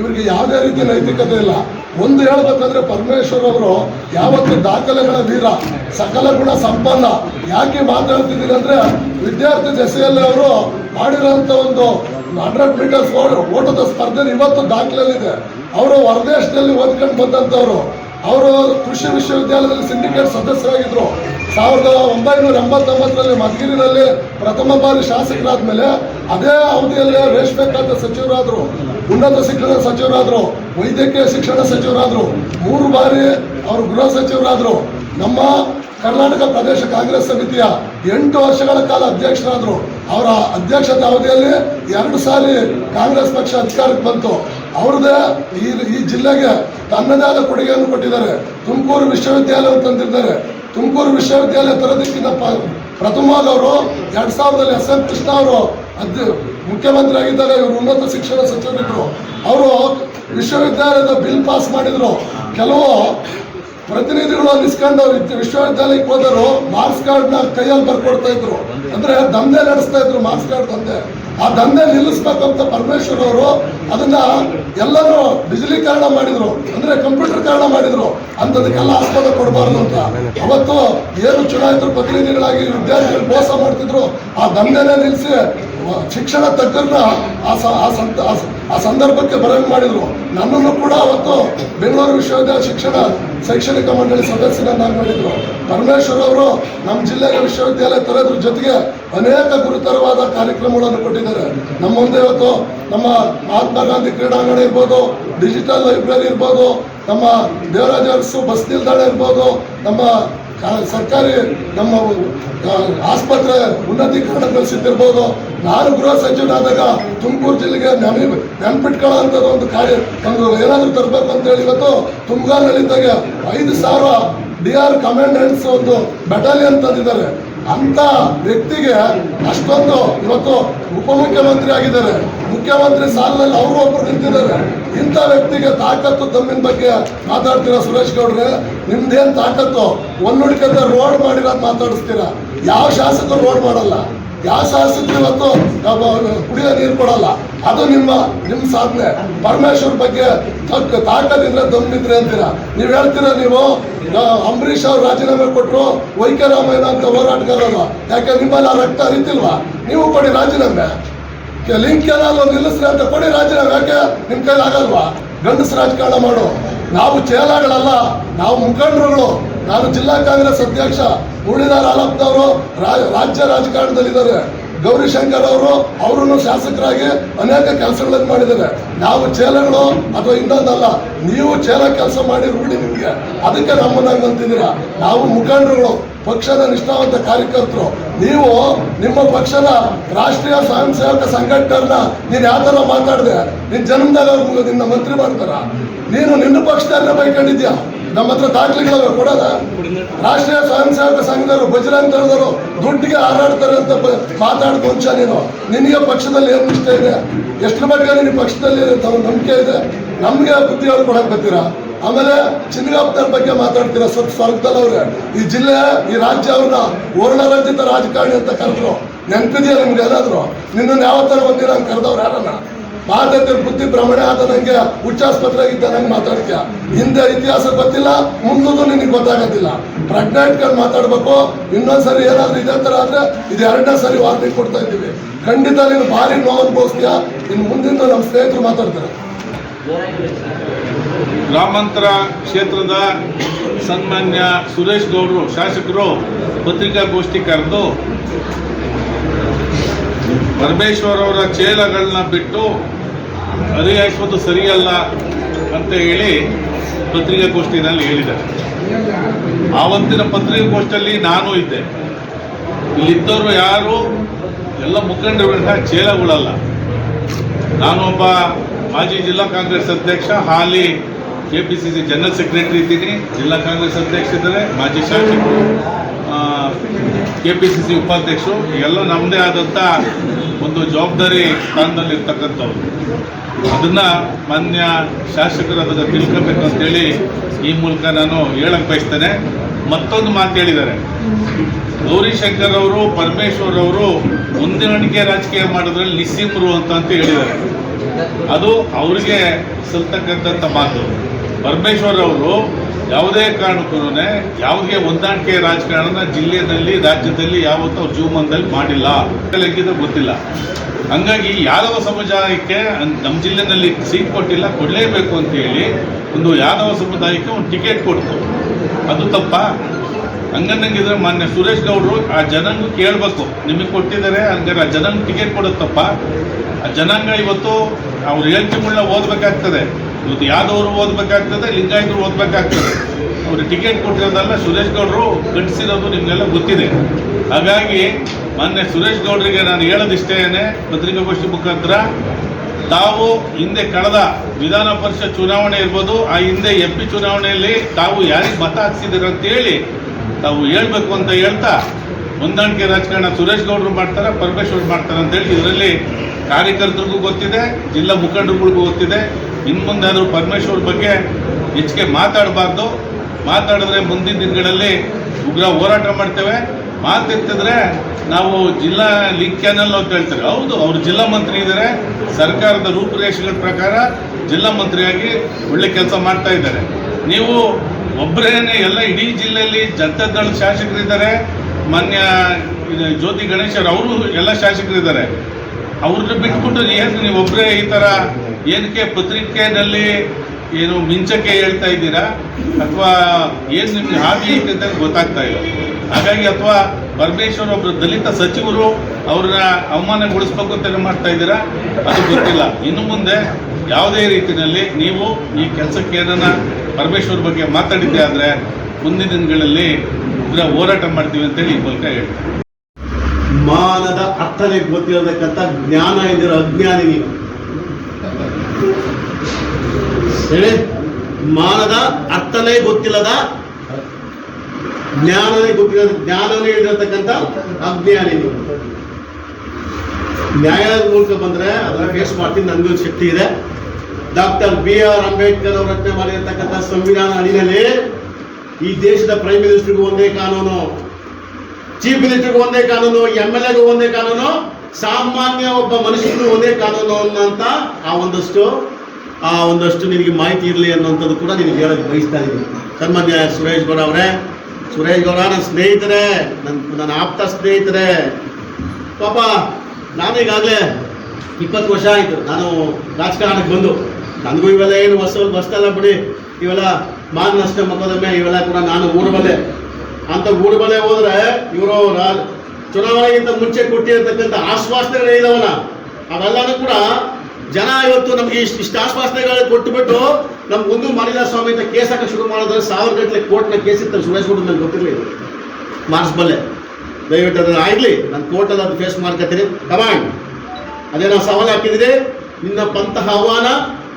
ಇವರಿಗೆ ಯಾವುದೇ ರೀತಿ ನೈತಿಕತೆ ಇಲ್ಲ. ಒಂದು ಹೇಳ್ಬೇಕಂದ್ರೆ ಪರಮೇಶ್ವರ್ ಅವರು ಯಾವತ್ತು ದಾಖಲೆಗಳ ವೀರ, ಸಕಲ ಗುಣ ಸಂಪನ್ನ, ಯಾಕೆ ಮಾತಾಡ್ತಿದ್ದೀನಿ ಅಂದ್ರೆ ವಿದ್ಯಾರ್ಥಿ ದೆಸೆಯಲ್ಲಿ ಅವರು ಮಾಡಿರೋಂಥ ಒಂದು ಹಂಡ್ರೆಡ್ ಮೀಟರ್ಸ್ ಓಟದ ಸ್ಪರ್ಧೆ ಇವತ್ತು ದಾಖಲೆಯಲ್ಲಿದೆ. ಅವರು ಹೊರದೇಶದಲ್ಲಿ ಓದ್ಕೊಂಡು ಬಂದಂಥವ್ರು. ಅವರು ಕೃಷಿ ವಿಶ್ವವಿದ್ಯಾಲಯದಲ್ಲಿ ಸಿಂಡಿಕೇಟ್ ಸದಸ್ಯರಾಗಿದ್ರು. ಸಾವಿರದ ಒಂಬೈನೂರ ಎಂಬತ್ತೊಂಬತ್ತರಲ್ಲಿ ಮಧುಗಿರಿನಲ್ಲಿ ಪ್ರಥಮ ಬಾರಿ ಶಾಸಕರಾದ ಮೇಲೆ ಅದೇ ಅವಧಿಯಲ್ಲೇ ರೇಷ್ಮೆ ಖಾತೆ ಸಚಿವರಾದರು. ಉನ್ನತ ಶಿಕ್ಷಣ ಸಚಿವರಾದರು, ವೈದ್ಯಕೀಯ ಶಿಕ್ಷಣ ಸಚಿವರಾದರು, ಮೂರು ಬಾರಿ ಅವರು ಗೃಹ ಸಚಿವರಾದರು, ನಮ್ಮ ಕರ್ನಾಟಕ ಪ್ರದೇಶ ಕಾಂಗ್ರೆಸ್ ಸಮಿತಿಯ ಎಂಟು ವರ್ಷಗಳ ಕಾಲ ಅಧ್ಯಕ್ಷರಾದರು. ಅವರ ಅಧ್ಯಕ್ಷತೆ ಅವಧಿಯಲ್ಲಿ ಎರಡು ಸಾರಿ ಕಾಂಗ್ರೆಸ್ ಪಕ್ಷ ಅಧಿಕಾರಕ್ಕೆ ಬಂತು. ಅವ್ರದ್ದೇ ಈ ಈ ಜಿಲ್ಲೆಗೆ ತನ್ನದೇ ಆದ ಕೊಡುಗೆಯನ್ನು ಕೊಟ್ಟಿದ್ದಾರೆ. ತುಮಕೂರು ವಿಶ್ವವಿದ್ಯಾಲಯ ತಂದಿದ್ದಾರೆ. ತುಮಕೂರು ವಿಶ್ವವಿದ್ಯಾಲಯ ತರೋದಕ್ಕಿಂತ ಪ್ರಥಮವಾಗಿ ಅವರು ಎರಡು ಸಾವಿರದಲ್ಲಿ ಎಸ್ ಎಂ ಕೃಷ್ಣ ಅವರು ಅಧ್ಯ ಮುಖ್ಯಮಂತ್ರಿ ಆಗಿದ್ದಾಗ ಇವರು ಉನ್ನತ ಶಿಕ್ಷಣ ಸಚಿವರಿದ್ದರು ಅವರು ವಿಶ್ವವಿದ್ಯಾಲಯದ ಬಿಲ್ ಪಾಸ್ ಮಾಡಿದ್ರು. ಕೆಲವು ಪ್ರತಿನಿಧಿಗಳು ನಿಸ್ಕೊಂಡು ಅವ್ರು ವಿಶ್ವವಿದ್ಯಾಲಯಕ್ಕೆ ಹೋದರು. ಮಾರ್ಕ್ಸ್ ಕಾರ್ಡ್ನ ಕೈಯಲ್ಲಿ ಬರ್ಕೊಡ್ತಾ ಇದ್ರು. ಅಂದ್ರೆ ದಂಧೆ ನಡೆಸ್ತಾ ಇದ್ರು ಮಾರ್ಕ್ಸ್ ಕಾರ್ಡ್ ದಂಧೆ. ಆ ದಂಧೆ ನಿಲ್ಲಿಸ್ಬೇಕಂತ ಪರಮೇಶ್ವರ್ ಅವರು ಅದನ್ನ ಎಲ್ಲರೂ ಡಿಜಿಟಲೀಕರಣ ಮಾಡಿದ್ರು. ಅಂದ್ರೆ ಕಂಪ್ಯೂಟರ್ಕರಣ ಮಾಡಿದ್ರು. ಅಂತದಕ್ಕೆಲ್ಲ ಆಸ್ಪದ ಕೊಡಬಾರ್ದು ಅಂತ. ಅವತ್ತು ಏನು ಚುನಾಯಿತ ಪ್ರತಿನಿಧಿಗಳಾಗಿ ವಿದ್ಯಾರ್ಥಿಗಳು ಮೋಸ ಮಾಡ್ತಿದ್ರು. ಆ ದಂಧೆನೇ ನಿಲ್ಲಿಸಿ ಶಿಕ್ಷಣ ತಜ್ಞರನ್ನ ಆ ಸಂದರ್ಭಕ್ಕೆ ಬರಂಗ್ ಮಾಡಿದ್ರು. ನನ್ನನ್ನು ಕೂಡ ಅವತ್ತು ಬೆಂಗಳೂರು ವಿಶ್ವವಿದ್ಯಾಲಯ ಶಿಕ್ಷಣ ಶೈಕ್ಷಣಿಕ ಮಂಡಳಿ ಸದಸ್ಯರನ್ನಾಗಿ ಮಾಡಿದ್ರು. ಪರಮೇಶ್ವರ್ ಅವರು ನಮ್ಮ ಜಿಲ್ಲೆಗೆ ವಿಶ್ವವಿದ್ಯಾಲಯ ತರೋದ್ರ ಜೊತೆಗೆ ಅನೇಕ ಗುರುತರವಾದ ಕಾರ್ಯಕ್ರಮಗಳನ್ನು ಕೊಟ್ಟಿದ್ದಾರೆ. ನಮ್ಮ ಮುಂದೆ ಇವತ್ತು ನಮ್ಮ ಮಹಾತ್ಮ ಗಾಂಧಿ ಕ್ರೀಡಾಂಗಣ ಇರ್ಬೋದು, ಡಿಜಿಟಲ್ ಲೈಬ್ರರಿ ಇರ್ಬೋದು, ನಮ್ಮ ದೇವರಾಜ ಅರಸು ಬಸ್ ನಿಲ್ದಾಣ ಇರ್ಬೋದು, ನಮ್ಮ ಸರ್ಕಾರಿ ನಮ್ಮ ಆಸ್ಪತ್ರೆ ಆಸ್ಪತ್ರೆ ಉನ್ನತೀಕರಣಗೊಳಿಸಿದ್ದಿರ್ಬೋದು ನಾನು ಗೃಹ ಸಚಿವನಾದಾಗ ತುಮಕೂರು ಜಿಲ್ಲೆಗೆ ನೆನಪಿ ನೆನಪಿಟ್ಕೊಳ್ಳೋ ಒಂದು ಕಾರ್ಯ ಒಂದು ಏನಾದರೂ ತರಬೇಕು ಅಂತೇಳಿ ಇವತ್ತು ತುಮಕೂರಿನಲ್ಲಿದ್ದಾಗ ಐದು ಸಾವಿರ ಡಿ ಆರ್ ಕಮಾಂಡೆಂಟ್ಸ್ ಒಂದು ಬೆಟಾಲಿಯನ್ ತಂದಿದ್ದಾರೆ. ಅಂತ ವ್ಯಕ್ತಿಗೆ ಅಷ್ಟೊಂದು ಇವತ್ತು ಉಪಮುಖ್ಯಮಂತ್ರಿ ಆಗಿದ್ದಾರೆ. ಮುಖ್ಯಮಂತ್ರಿ ಸಾಲಿನಲ್ಲಿ ಅವರು ಒಬ್ಬರು ನಿಂತಿದ್ದಾರೆ. ಇಂಥ ವ್ಯಕ್ತಿಗೆ ತಾಕತ್ತು ತಮ್ಮಿನ ಬಗ್ಗೆ ಮಾತಾಡ್ತೀರಾ ಸುರೇಶ್ ಗೌಡ್ರೆ? ನಿಮ್ದೇನು ತಾಕತ್ತು? ಹುಡುಕದ ರೋಡ್ ಮಾಡಿರೋದು ಮಾತಾಡಿಸ್ತೀರಾ? ಯಾವ ಶಾಸಕರು ರೋಡ್ ಮಾಡಲ್ಲ? ಯಾವ ಶಾಸಕರು ಇವತ್ತು ನಾವು ಕುಡಿಯೋ ನೀರು ಕೊಡಲ್ಲ. ಅದು ನಿಮ್ಮ ನಿಮ್ಮ ಸಾಧನೆ. ಪರಮೇಶ್ವರ್ ಬಗ್ಗೆ ತಕ್ಕ ತಾಕದಿಂದ ದಮ್ಮಿದ್ರೆ ಅಂತೀರ. ನೀವು ಹೇಳ್ತೀರಾ ನೀವು ಅಂಬರೀಷ್ ಅವ್ರು ರಾಜೀನಾಮೆ ಕೊಟ್ಟರು ವೈಕರಾಮಯ್ಯ ಅಂತ ಹೋರಾಟಗಾರರು. ಯಾಕೆ ನಿಮ್ಮಲ್ಲಿ ಆ ರಕ್ತ ಅರಿತಿಲ್ವಾ ನೀವು ಕೊಡಿ ರಾಜೀನಾಮೆ. ಲಿಂಕ್ ಏನಾದ್ರು ನಿಲ್ಲಿಸ್ರಿ ಅಂತ ಕೊಡಿ ರಾಜೀನಾಮೆ. ಯಾಕೆ? ನಿಮ್ಮ ಕೈಲಿ ಆಗಲ್ವಾ? ಗಂಡಸ್ ರಾಜಕಾರಣ ಮಾಡು. ನಾವು ಚೇಲಾಗಳಲ್ಲ ನಾವು ಮುಖಂಡರುಗಳು. ನಾನು ಜಿಲ್ಲಾ ಕಾಂಗ್ರೆಸ್ ಅಧ್ಯಕ್ಷ ಮುರಳೀಧರ್ ಆಲಪ್ನವರು ರಾಜ್ಯ ರಾಜಕಾರಣದಲ್ಲಿದ್ದಾರೆ. ಗೌರಿಶಂಕರ್ ಅವರು ಅವರನ್ನು ಶಾಸಕರಾಗಿ ಅನೇಕ ಕೆಲಸಗಳನ್ನು ಮಾಡಿದ್ದಾರೆ. ನಾವು ಚೇಲಗಳು ಅಥವಾ ಇನ್ನೊಂದಲ್ಲ, ನೀವು ಚೇಲ ಕೆಲಸ ಮಾಡಿ ರೂಢಿ ನಿಮಗೆ. ಅದಕ್ಕೆ ನಮ್ಮನ್ನ ಅಂತಿದ್ದೀರಾ ನಾವು ಮುಖಂಡರುಗಳು, ಪಕ್ಷದ ನಿಷ್ಠಾವಂತ ಕಾರ್ಯಕರ್ತರು. ನೀವು ನಿಮ್ಮ ಪಕ್ಷದ ರಾಷ್ಟ್ರೀಯ ಸ್ವಯಂ ಸೇವಕ ಸಂಘಟನೆಯನ್ನ ನೀನ್ ಯಾವ ತರ ಮಾತಾಡಿದೆ? ನಿನ್ ಜನ್ಮದಾಗ ನಿನ್ನ ಮಂತ್ರಿ ಮಾಡ್ತಾರ? ನೀನು ನಿನ್ನ ಪಕ್ಷದಲ್ಲೇ ಬೈಕೊಂಡಿದ್ಯಾ? ನಮ್ಮ ಹತ್ರ ದಾಖಲೆಗಳವೆ ಕೊಡೋದ ರಾಷ್ಟ್ರೀಯ ಸ್ವಯಂ ಸೇವಕ ಸಂಘದವರು ಬಜರಂಗ್ ದಳದವರು ದುಡ್ಡಿಗೆ ಹಾರಾಡ್ತಾರೆ ಅಂತ ಬ- ಮಾತಾಡ್ ಕೊಂಚ ನೀನು. ನಿನಗೆ ಪಕ್ಷದಲ್ಲಿ ಏನು ಇಷ್ಟ ಇದೆ? ಎಷ್ಟು ಮಟ್ಟಿಗೆ ನಿನ್ನ ಪಕ್ಷದಲ್ಲಿ ಅಂತ ನಂಬಿಕೆ ಇದೆ? ನಮಗೆ ಬುದ್ಧಿ ಕೊಡಕ್ಕೆ ಬರ್ತೀರಾ? ಆಮೇಲೆ ಚಿನ್ನಗಾಪ್ತರ ಬಗ್ಗೆ ಮಾತಾಡ್ತೀರಾ ಸ್ವಲ್ಪ ಸ್ವರ್ಗದಲ್ಲವ್ರೆ ಈ ಜಿಲ್ಲೆ, ಈ ರಾಜ್ಯ ಅವ್ರನ್ನ ವರ್ಣರಂಜಿತ ರಾಜಕಾರಣಿ ಅಂತ ಕರೆದ್ರು. ನೆನಪಿದೆಯಾ ನಿಮ್ಗೆ ಎಲ್ಲಾದರೂ ನಿನ್ನನ್ನು ಯಾವ ಥರ ಬಂದಿರೋ ಕರೆದವ್ರು ಯಾರನ್ನ? ಮಾತಾಡ್ತಿರ ಬುದ್ಧಿ ಭ್ರಮಣೆ ಆದ ನಂಗೆ ಹುಚ್ಚಾಸ್ಪತ್ರೆಗೆ ಇದ್ದ ನಂಗೆ ಮಾತಾಡ್ತೀಯ. ಹಿಂದೆ ಇತಿಹಾಸ ಗೊತ್ತಿಲ್ಲ ಮುಂದೂ ನಿನಗೆ ಗೊತ್ತಾಗೋದಿಲ್ಲ. ಪ್ರಜ್ಞೆ ಇಟ್ಕೊಂಡು ಮಾತಾಡ್ಬೇಕು, ಇನ್ನೊಂದ್ಸರಿ ಏನಾದ್ರೂ ಇದೇ ತರ ಆದ್ರೆ ಇದು ಎರಡನೇ ಸರಿ ವಾರ್ನಿಂಗ್ ಕೊಡ್ತಾ ಇದ್ದೀವಿ. ಖಂಡಿತ ನೀನು ಭಾರಿ ನೋವು ಅನುಭವಿಸ್ತೀಯ. ಇನ್ನು ಮುಂದಿನ ನಮ್ಮ ಸ್ನೇಹಿತರು ಮಾತಾಡ್ತಾರೆ.
ಗ್ರಾಮಾಂತರ ಕ್ಷೇತ್ರದ ಸನ್ಮಾನ್ಯ ಸುರೇಶ್ ಗೌಡರು, ಶಾಸಕರು ಪತ್ರಿಕಾಗೋಷ್ಠಿ ಕರೆದು ಪರಮೇಶ್ವರ್ ಅವರ ಚೇಲಗಳನ್ನ ಬಿಟ್ಟು ಹರಿಹಾಯಿಸೋದು ಸರಿಯಲ್ಲ ಅಂತ ಹೇಳಿ ಪತ್ರಿಕಾಗೋಷ್ಠಿನಲ್ಲಿ ಹೇಳಿದ್ದಾರೆ. ಆವತ್ತಿನ ಪತ್ರಿಕಾಗೋಷ್ಠಿಯಲ್ಲಿ ನಾನು ಇದ್ದೆ. ಇಲ್ಲಿದ್ದವರು ಯಾರು? ಎಲ್ಲ ಮುಖಂಡರುಗಳನ್ನ ಚೇಲಗಳಲ್ಲ ನಾನೊಬ್ಬ ಮಾಜಿ ಜಿಲ್ಲಾ ಕಾಂಗ್ರೆಸ್ ಅಧ್ಯಕ್ಷ, ಹಾಲಿ K P C C general secretary ಇದ್ದೀನಿ. ಜಿಲ್ಲಾ ಕಾಂಗ್ರೆಸ್ ಅಧ್ಯಕ್ಷ ಇದ್ದಾರೆ, ಮಾಜಿ ಶಾಸಕರು ಕೆ ಪಿ ಸಿ ಸಿ ಉಪಾಧ್ಯಕ್ಷರು. ಎಲ್ಲ ನಮ್ಮದೇ ಆದಂಥ ಒಂದು ಜವಾಬ್ದಾರಿ ಸ್ಥಾನದಲ್ಲಿ ಇರ್ತಕ್ಕಂಥವ್ರು ಅದನ್ನು ಮಾನ್ಯ ಶಾಸಕರು ಅದನ್ನು ತಿಳ್ಕೊಬೇಕು ಅಂತೇಳಿ ಈ ಮೂಲಕ ನಾನು ಹೇಳಕ್ಕೆ ಬಯಸ್ತೇನೆ. ಮತ್ತೊಂದು ಮಾತು ಹೇಳಿದ್ದಾರೆ. ಗೌರಿಶಂಕರ್ ಅವರು, ಪರಮೇಶ್ವರ್ ಅವರು ಹೊಂದಾಣಿಕೆ ರಾಜಕೀಯ ಮಾಡೋದ್ರಲ್ಲಿ ನಿಸ್ಸೀಮರು ಅಂತ ಅಂತ ಹೇಳಿದ್ದಾರೆ. ಅದು ಅವರಿಗೆ ಸಲ್ತಕ್ಕಂಥ ಮಾತು. ಪರಮೇಶ್ವರ್ ಅವರು ಯಾವುದೇ ಕಾರಣಕ್ಕೂ ಯಾವುದೇ ಹೊಂದಾಣಿಕೆ ರಾಜಕಾರಣ ಜಿಲ್ಲೆಯಲ್ಲಿ, ರಾಜ್ಯದಲ್ಲಿ ಯಾವತ್ತೂ ಅವ್ರ ಜೀವಮಾನದಲ್ಲಿ ಮಾಡಿಲ್ಲ. ಲೆಕ್ಕಿದ್ರೆ ಗೊತ್ತಿಲ್ಲ. ಹಂಗಾಗಿ ಯಾದವ ಸಮುದಾಯಕ್ಕೆ ನಮ್ಮ ಜಿಲ್ಲೆನಲ್ಲಿ ಸೀಟ್ ಕೊಟ್ಟಿಲ್ಲ, ಕೊಡಲೇಬೇಕು ಅಂತ ಹೇಳಿ ಒಂದು ಯಾದವ ಸಮುದಾಯಕ್ಕೆ ಒಂದು ಟಿಕೆಟ್ ಕೊಡ್ತು. ಅದು ತಪ್ಪ. ಹಂಗನ್ನಂಗಿದ್ರೆ ಮಾನ್ಯ ಸುರೇಶ್ ಗೌಡರು ಆ ಜನಾಂಗ ಕೇಳಬೇಕು. ನಿಮಗೆ ಕೊಟ್ಟಿದ್ದಾರೆ, ಹಂಗಾರೆ ಆ ಜನಾಂಗ ಟಿಕೆಟ್ ಕೊಡೋದು ತಪ್ಪ. ಆ ಜನಾಂಗ ಇವತ್ತು ಅವ್ರು ಹೇಳ್ತಿಗಳನ್ನ ಓದಬೇಕಾಗ್ತದೆ. ಇವತ್ತು ಯಾದವರು ಓದಬೇಕಾಗ್ತದೆ, ಲಿಂಗಾಯತರು ಓದಬೇಕಾಗ್ತದೆ. ಅವ್ರಿಗೆ ಟಿಕೆಟ್ ಕೊಟ್ಟಿರೋದಲ್ಲ ಸುರೇಶ್ ಗೌಡರು ಕಟ್ಟಿಸಿರೋದು ನಿಮಗೆಲ್ಲ ಗೊತ್ತಿದೆ. ಹಾಗಾಗಿ ಮೊನ್ನೆ ಸುರೇಶ್ ಗೌಡರಿಗೆ ನಾನು ಹೇಳೋದಿಷ್ಟೇನೆ ಪತ್ರಿಕಾಗೋಷ್ಠಿ ಮುಖಾಂತರ. ತಾವು ಹಿಂದೆ ಕಳೆದ ವಿಧಾನ ಪರಿಷತ್ ಚುನಾವಣೆ ಇರ್ಬೋದು, ಆ ಹಿಂದೆ ಎಂ ಪಿ ಚುನಾವಣೆಯಲ್ಲಿ ತಾವು ಯಾರಿಗೆ ಮತ ಹಾಕ್ಸಿದ್ದೀರ ಅಂತೇಳಿ ತಾವು ಹೇಳ್ಬೇಕು ಅಂತ ಹೇಳ್ತಾ ಹೊಂದಾಣಿಕೆ ರಾಜಕಾರಣ ಸುರೇಶ್ ಗೌಡರು ಮಾಡ್ತಾರೆ, ಪರಮೇಶ್ವರ್ ಮಾಡ್ತಾರೆ ಅಂತೇಳಿ ಇದರಲ್ಲಿ ಕಾರ್ಯಕರ್ತರಿಗೂ ಗೊತ್ತಿದೆ, ಜಿಲ್ಲಾ ಮುಖಂಡರುಗಳಿಗೂ ಗೊತ್ತಿದೆ. ಇನ್ನು ಮುಂದೆ ಆದರೂ ಪರಮೇಶ್ವರ್ ಬಗ್ಗೆ ಹೆಚ್ಚಿಗೆ ಮಾತಾಡಬಾರ್ದು. ಮಾತಾಡಿದ್ರೆ ಮುಂದಿನ ದಿನಗಳಲ್ಲಿ ಉಗ್ರ ಹೋರಾಟ ಮಾಡ್ತೇವೆ. ಮಾತಿರ್ತಿದ್ರೆ ನಾವು ಜಿಲ್ಲಾ ಲೀಗ್ ಚಾನಲ್ ಅಂತ ಹೇಳ್ತಾರೆ. ಹೌದು, ಅವರು ಜಿಲ್ಲಾ ಮಂತ್ರಿ ಇದ್ದಾರೆ ಸರ್ಕಾರದ ರೂಪುರೇಷೆಗಳ ಪ್ರಕಾರ ಜಿಲ್ಲಾ ಮಂತ್ರಿಯಾಗಿ ಒಳ್ಳೆ ಕೆಲಸ ಮಾಡ್ತಾ ಇದ್ದಾರೆ. ನೀವು ಒಬ್ಬರೇನೆ ಎಲ್ಲ ಇಡೀ ಜಿಲ್ಲೆಯಲ್ಲಿ ಜನತಾದಳ ಶಾಸಕರಿದ್ದಾರೆ. ಮಾನ್ಯ ಜ್ಯೋತಿ ಗಣೇಶರ್ ಅವರು ಎಲ್ಲ ಶಾಸಕರಿದ್ದಾರೆ. ಅವ್ರನ್ನ ಬಿಟ್ಬಿಟ್ಟು ಏನು ನೀವು ಒಬ್ಬರೇ ಈ ಥರ ಏನಕ್ಕೆ ಪತ್ರಿಕೆಯಲ್ಲಿ ಏನು ಮಿಂಚಕ್ಕೆ ಹೇಳ್ತಾ ಇದ್ದೀರಾ? ಅಥವಾ ಏನು ನಿಮಗೆ ಹಾಗೆ ಐತೆ ಅಂತ ಗೊತ್ತಾಗ್ತಾ ಇಲ್ಲ. ಹಾಗಾಗಿ ಅಥವಾ ಪರಮೇಶ್ವರ್ ಒಬ್ಬರು ದಲಿತ ಸಚಿವರು ಅವ್ರನ್ನ ಅವಮಾನಗೊಳಿಸ್ಬೇಕು ಅಂತ ಮಾಡ್ತಾ ಇದ್ದೀರಾ? ಅದು ಗೊತ್ತಿಲ್ಲ. ಇನ್ನು ಮುಂದೆ ಯಾವುದೇ ರೀತಿಯಲ್ಲಿ ನೀವು ಈ ಕೆಲಸಕ್ಕೆ ಏನನ್ನ ಪರಮೇಶ್ವರ್ ಬಗ್ಗೆ ಮಾತಾಡಿದ್ದೆ ಆದರೆ ಮುಂದಿನ ದಿನಗಳಲ್ಲಿ ಉಗ್ರ ಹೋರಾಟ ಮಾಡ್ತೀವಿ ಅಂತೇಳಿ ಈ ಮೂಲಕ ಹೇಳ್ತಾರೆ
ಮಾನದ ಅರ್ಥನೇ ಗೊತ್ತಿರತಕ್ಕಂಥ ಜ್ಞಾನ ಇದ್ದಿರೋ ಅಜ್ಞಾನಿ ಹೇಳಿ? ಮಾನದ ಅರ್ಥನೇ ಗೊತ್ತಿಲ್ಲದ ಜ್ಞಾನನೇ ಗೊತ್ತಿಲ್ಲದ ಜ್ಞಾನನೇ ಇಳಿದಿರತಕ್ಕಂಥ ಅಜ್ಞಾನಿ ನ್ಯಾಯಾಲಯದ ಮೂಲಕ ಬಂದ್ರೆ ಅದನ್ನ ಫೇಸ್ ಮಾಡ್ತೀನಿ ನನಗೂ ಶಕ್ತಿ ಇದೆ. ಡಾಕ್ಟರ್ ಬಿ ಆರ್ ಅಂಬೇಡ್ಕರ್ ಅವರು ರಚನೆ ಮಾಡಿರ್ತಕ್ಕಂಥ ಸಂವಿಧಾನ ಅಡಿಯಲ್ಲಿ ಈ ದೇಶದ ಪ್ರೈಮ್ ಮಿನಿಸ್ಟರ್ಗೂ ಒಂದೇ ಕಾನೂನು ಚೀಫ್ ಮಿನಿಸ್ಟರ್ಗೂ ಒಂದೇ ಕಾನೂನು ಎಂ ಎಲ್ ಎಗೂ ಒಂದೇ ಕಾನೂನು, ಸಾಮಾನ್ಯ ಒಬ್ಬ ಮನುಷ್ಯನಿಗೂ ಒಂದೇ ಕಾನೂನು ಅನ್ನೋಂಥ ಆ ಒಂದಷ್ಟು ಆ ಒಂದಷ್ಟು ನಿನಗೆ ಮಾಹಿತಿ ಇರಲಿ ಅನ್ನೋಂಥದ್ದು ಕೂಡ ನಿನಗೆ ಹೇಳೋದು ಬಯಸ್ತಾ ಇದ್ದೀನಿ ಸನ್ಮಾನ್ಯ ಸುರೇಶ್ ಗೌಡ ಅವರೇ, ಸುರೇಶ್ ಗೌಡ, ನನ್ನ ಸ್ನೇಹಿತರೆ ನನ್ನ ನನ್ನ ಆಪ್ತ ಸ್ನೇಹಿತರೆ. ಪಾಪ ನಾನೀಗಾಗಲೇ ಇಪ್ಪತ್ತು ವರ್ಷ ಆಯಿತು. ನಾನು ರಾಜಕಾರಣಕ್ಕೆ ಬಂದು. ನನಗೂ ಇವೆಲ್ಲ ಏನು ಹೊಸ ಬಸ್ತಲ್ಲ ಬಿಡಿ. ಇವೆಲ್ಲ ಮಾನ ನಷ್ಟ ಇವೆಲ್ಲ ಕೂಡ ನಾನು ಬಲೆ ಅಂತ ಊಡಬಲ್ಲೆ ಹೋದ್ರೆ ಇವರು ಚುನಾವಣೆಗಿಂತ ಮುಂಚೆ ಕೊಟ್ಟಿರತಕ್ಕಂಥ ಆಶ್ವಾಸನೆಗಳು ಇದಾವಲ್ಲ. ಅವೆಲ್ಲನೂ ಕೂಡ ಜನ ಇವತ್ತು ನಮಗೆ ಇಷ್ಟು ಇಷ್ಟು ಆಶ್ವಾಸನೆಗಳು ಕೊಟ್ಟುಬಿಟ್ಟು ನಮ್ಮ ಮುಂದೆ ಮಾಡಿದ ಸ್ವಾಮಿ ಅಂತ ಕೇಸ್ ಹಾಕಕ್ಕೆ ಶುರು ಮಾಡಿದ್ರೆ ಸಾವಿರ ಗಟ್ಟಲೆ ಕೋರ್ಟ್ನ ಕೇಸ್ ಇತ್ತು ಸುರೇಶ್ ಗೌಡ ನನಗೆ ಗೊತ್ತಿರಲಿಲ್ಲ ಮಾಡಿಸ್ಬಲ್ಲೆ ದಯವಿಟ್ಟು ಅದನ್ನ ಆಗಲಿ, ನಾನು ಕೋರ್ಟಲ್ಲಿ ಅದು ಫೇಸ್ ಮಾಡ್ಕೊತೀನಿ ಕಮಾಂಡ್ ಅದೇ ನಾವು ಸವಾಲು ಹಾಕಿದ್ರೆ ನಿನ್ನ ಪಂತಹ ಆಹ್ವಾನ,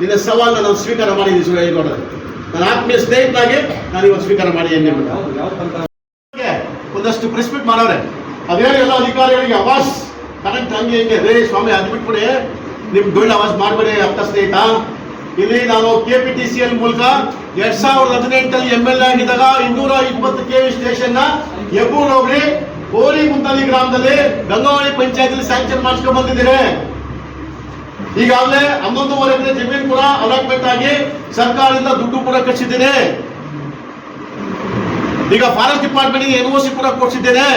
ನಿನ್ನ ಸವಾಲನ್ನ ನಾವು ಸ್ವೀಕಾರ ಮಾಡಿದ್ದೀವಿ ಸುರೇಶ್ ಗೌಡ ನನ್ನ ಆತ್ಮೀಯ ಸ್ನೇಹಿತನಾಗಿ ನಾನು ಇವತ್ತು ಸ್ವೀಕಾರ ಮಾಡಿ ಒಂದಷ್ಟು ಪ್ರೆಸ್ ಮೀಟ್ ಮಾಡವ್ರೆ ಅದೇ ಎಲ್ಲ ಅಧಿಕಾರಿಗಳಿಗೆ ಅವಾಸ್ ಕರೆಕ್ಟ್ ಹಂಗೆ ಹಿಂಗೆ ರೇ ಸ್ವಾಮಿ ಅದು ಬಿಟ್ಬಿಡಿ. ನಿಮ್ ಡೊಳ್ಳು ಅವಾಜ್ ಮಾಡಬೇಡಿ ಅಪ್ಪ ಸ್ನೇಹಿತ. ಇಲ್ಲಿ ನಾನು K P T C L ಮೂಲಕ ಎರಡ್ ಸಾವಿರದ ಹದಿನೆಂಟಲ್ಲಿ ಎಂ ಎಲ್ ಎ ಆಗಿದ್ದಾಗ ಇನ್ನೂರ ಇಪ್ಪತ್ತು ಕೆ ವಿ ಸ್ಟೇಷನ್ನ ಯಬ್ಬೂರ್ ಹೋಗ್ರಿ ಕೋರಿ ಮುಂತಾಲಿ ಗ್ರಾಮದಲ್ಲಿ ಗಂಗಾವಳಿ ಪಂಚಾಯತ್ ಸ್ಯಾಂಕ್ಷನ್ ಮಾಡಿಸ್ಕೊಂಡ್ ಬಂದಿದ್ದೀರಿ. ಈಗಾಗಲೇ ಹನ್ನೊಂದೂವರೆ ಎಕರೆ ಜಮೀನು ಕೂಡ ಅಲಾಟ್ಮೆಂಟ್ ಆಗಿ ಸರ್ಕಾರದಿಂದ ದುಡ್ಡು ಕೂಡ ಕಟ್ಟಿಸಿದ್ದೇನೆ. ಈಗ ಫಾರೆಸ್ಟ್ ಡಿಪಾರ್ಟ್ಮೆಂಟ್ ಎನ್ ಸಿ ಕೂಡ ಕೊಡಿಸಿದ್ದೇನೆ.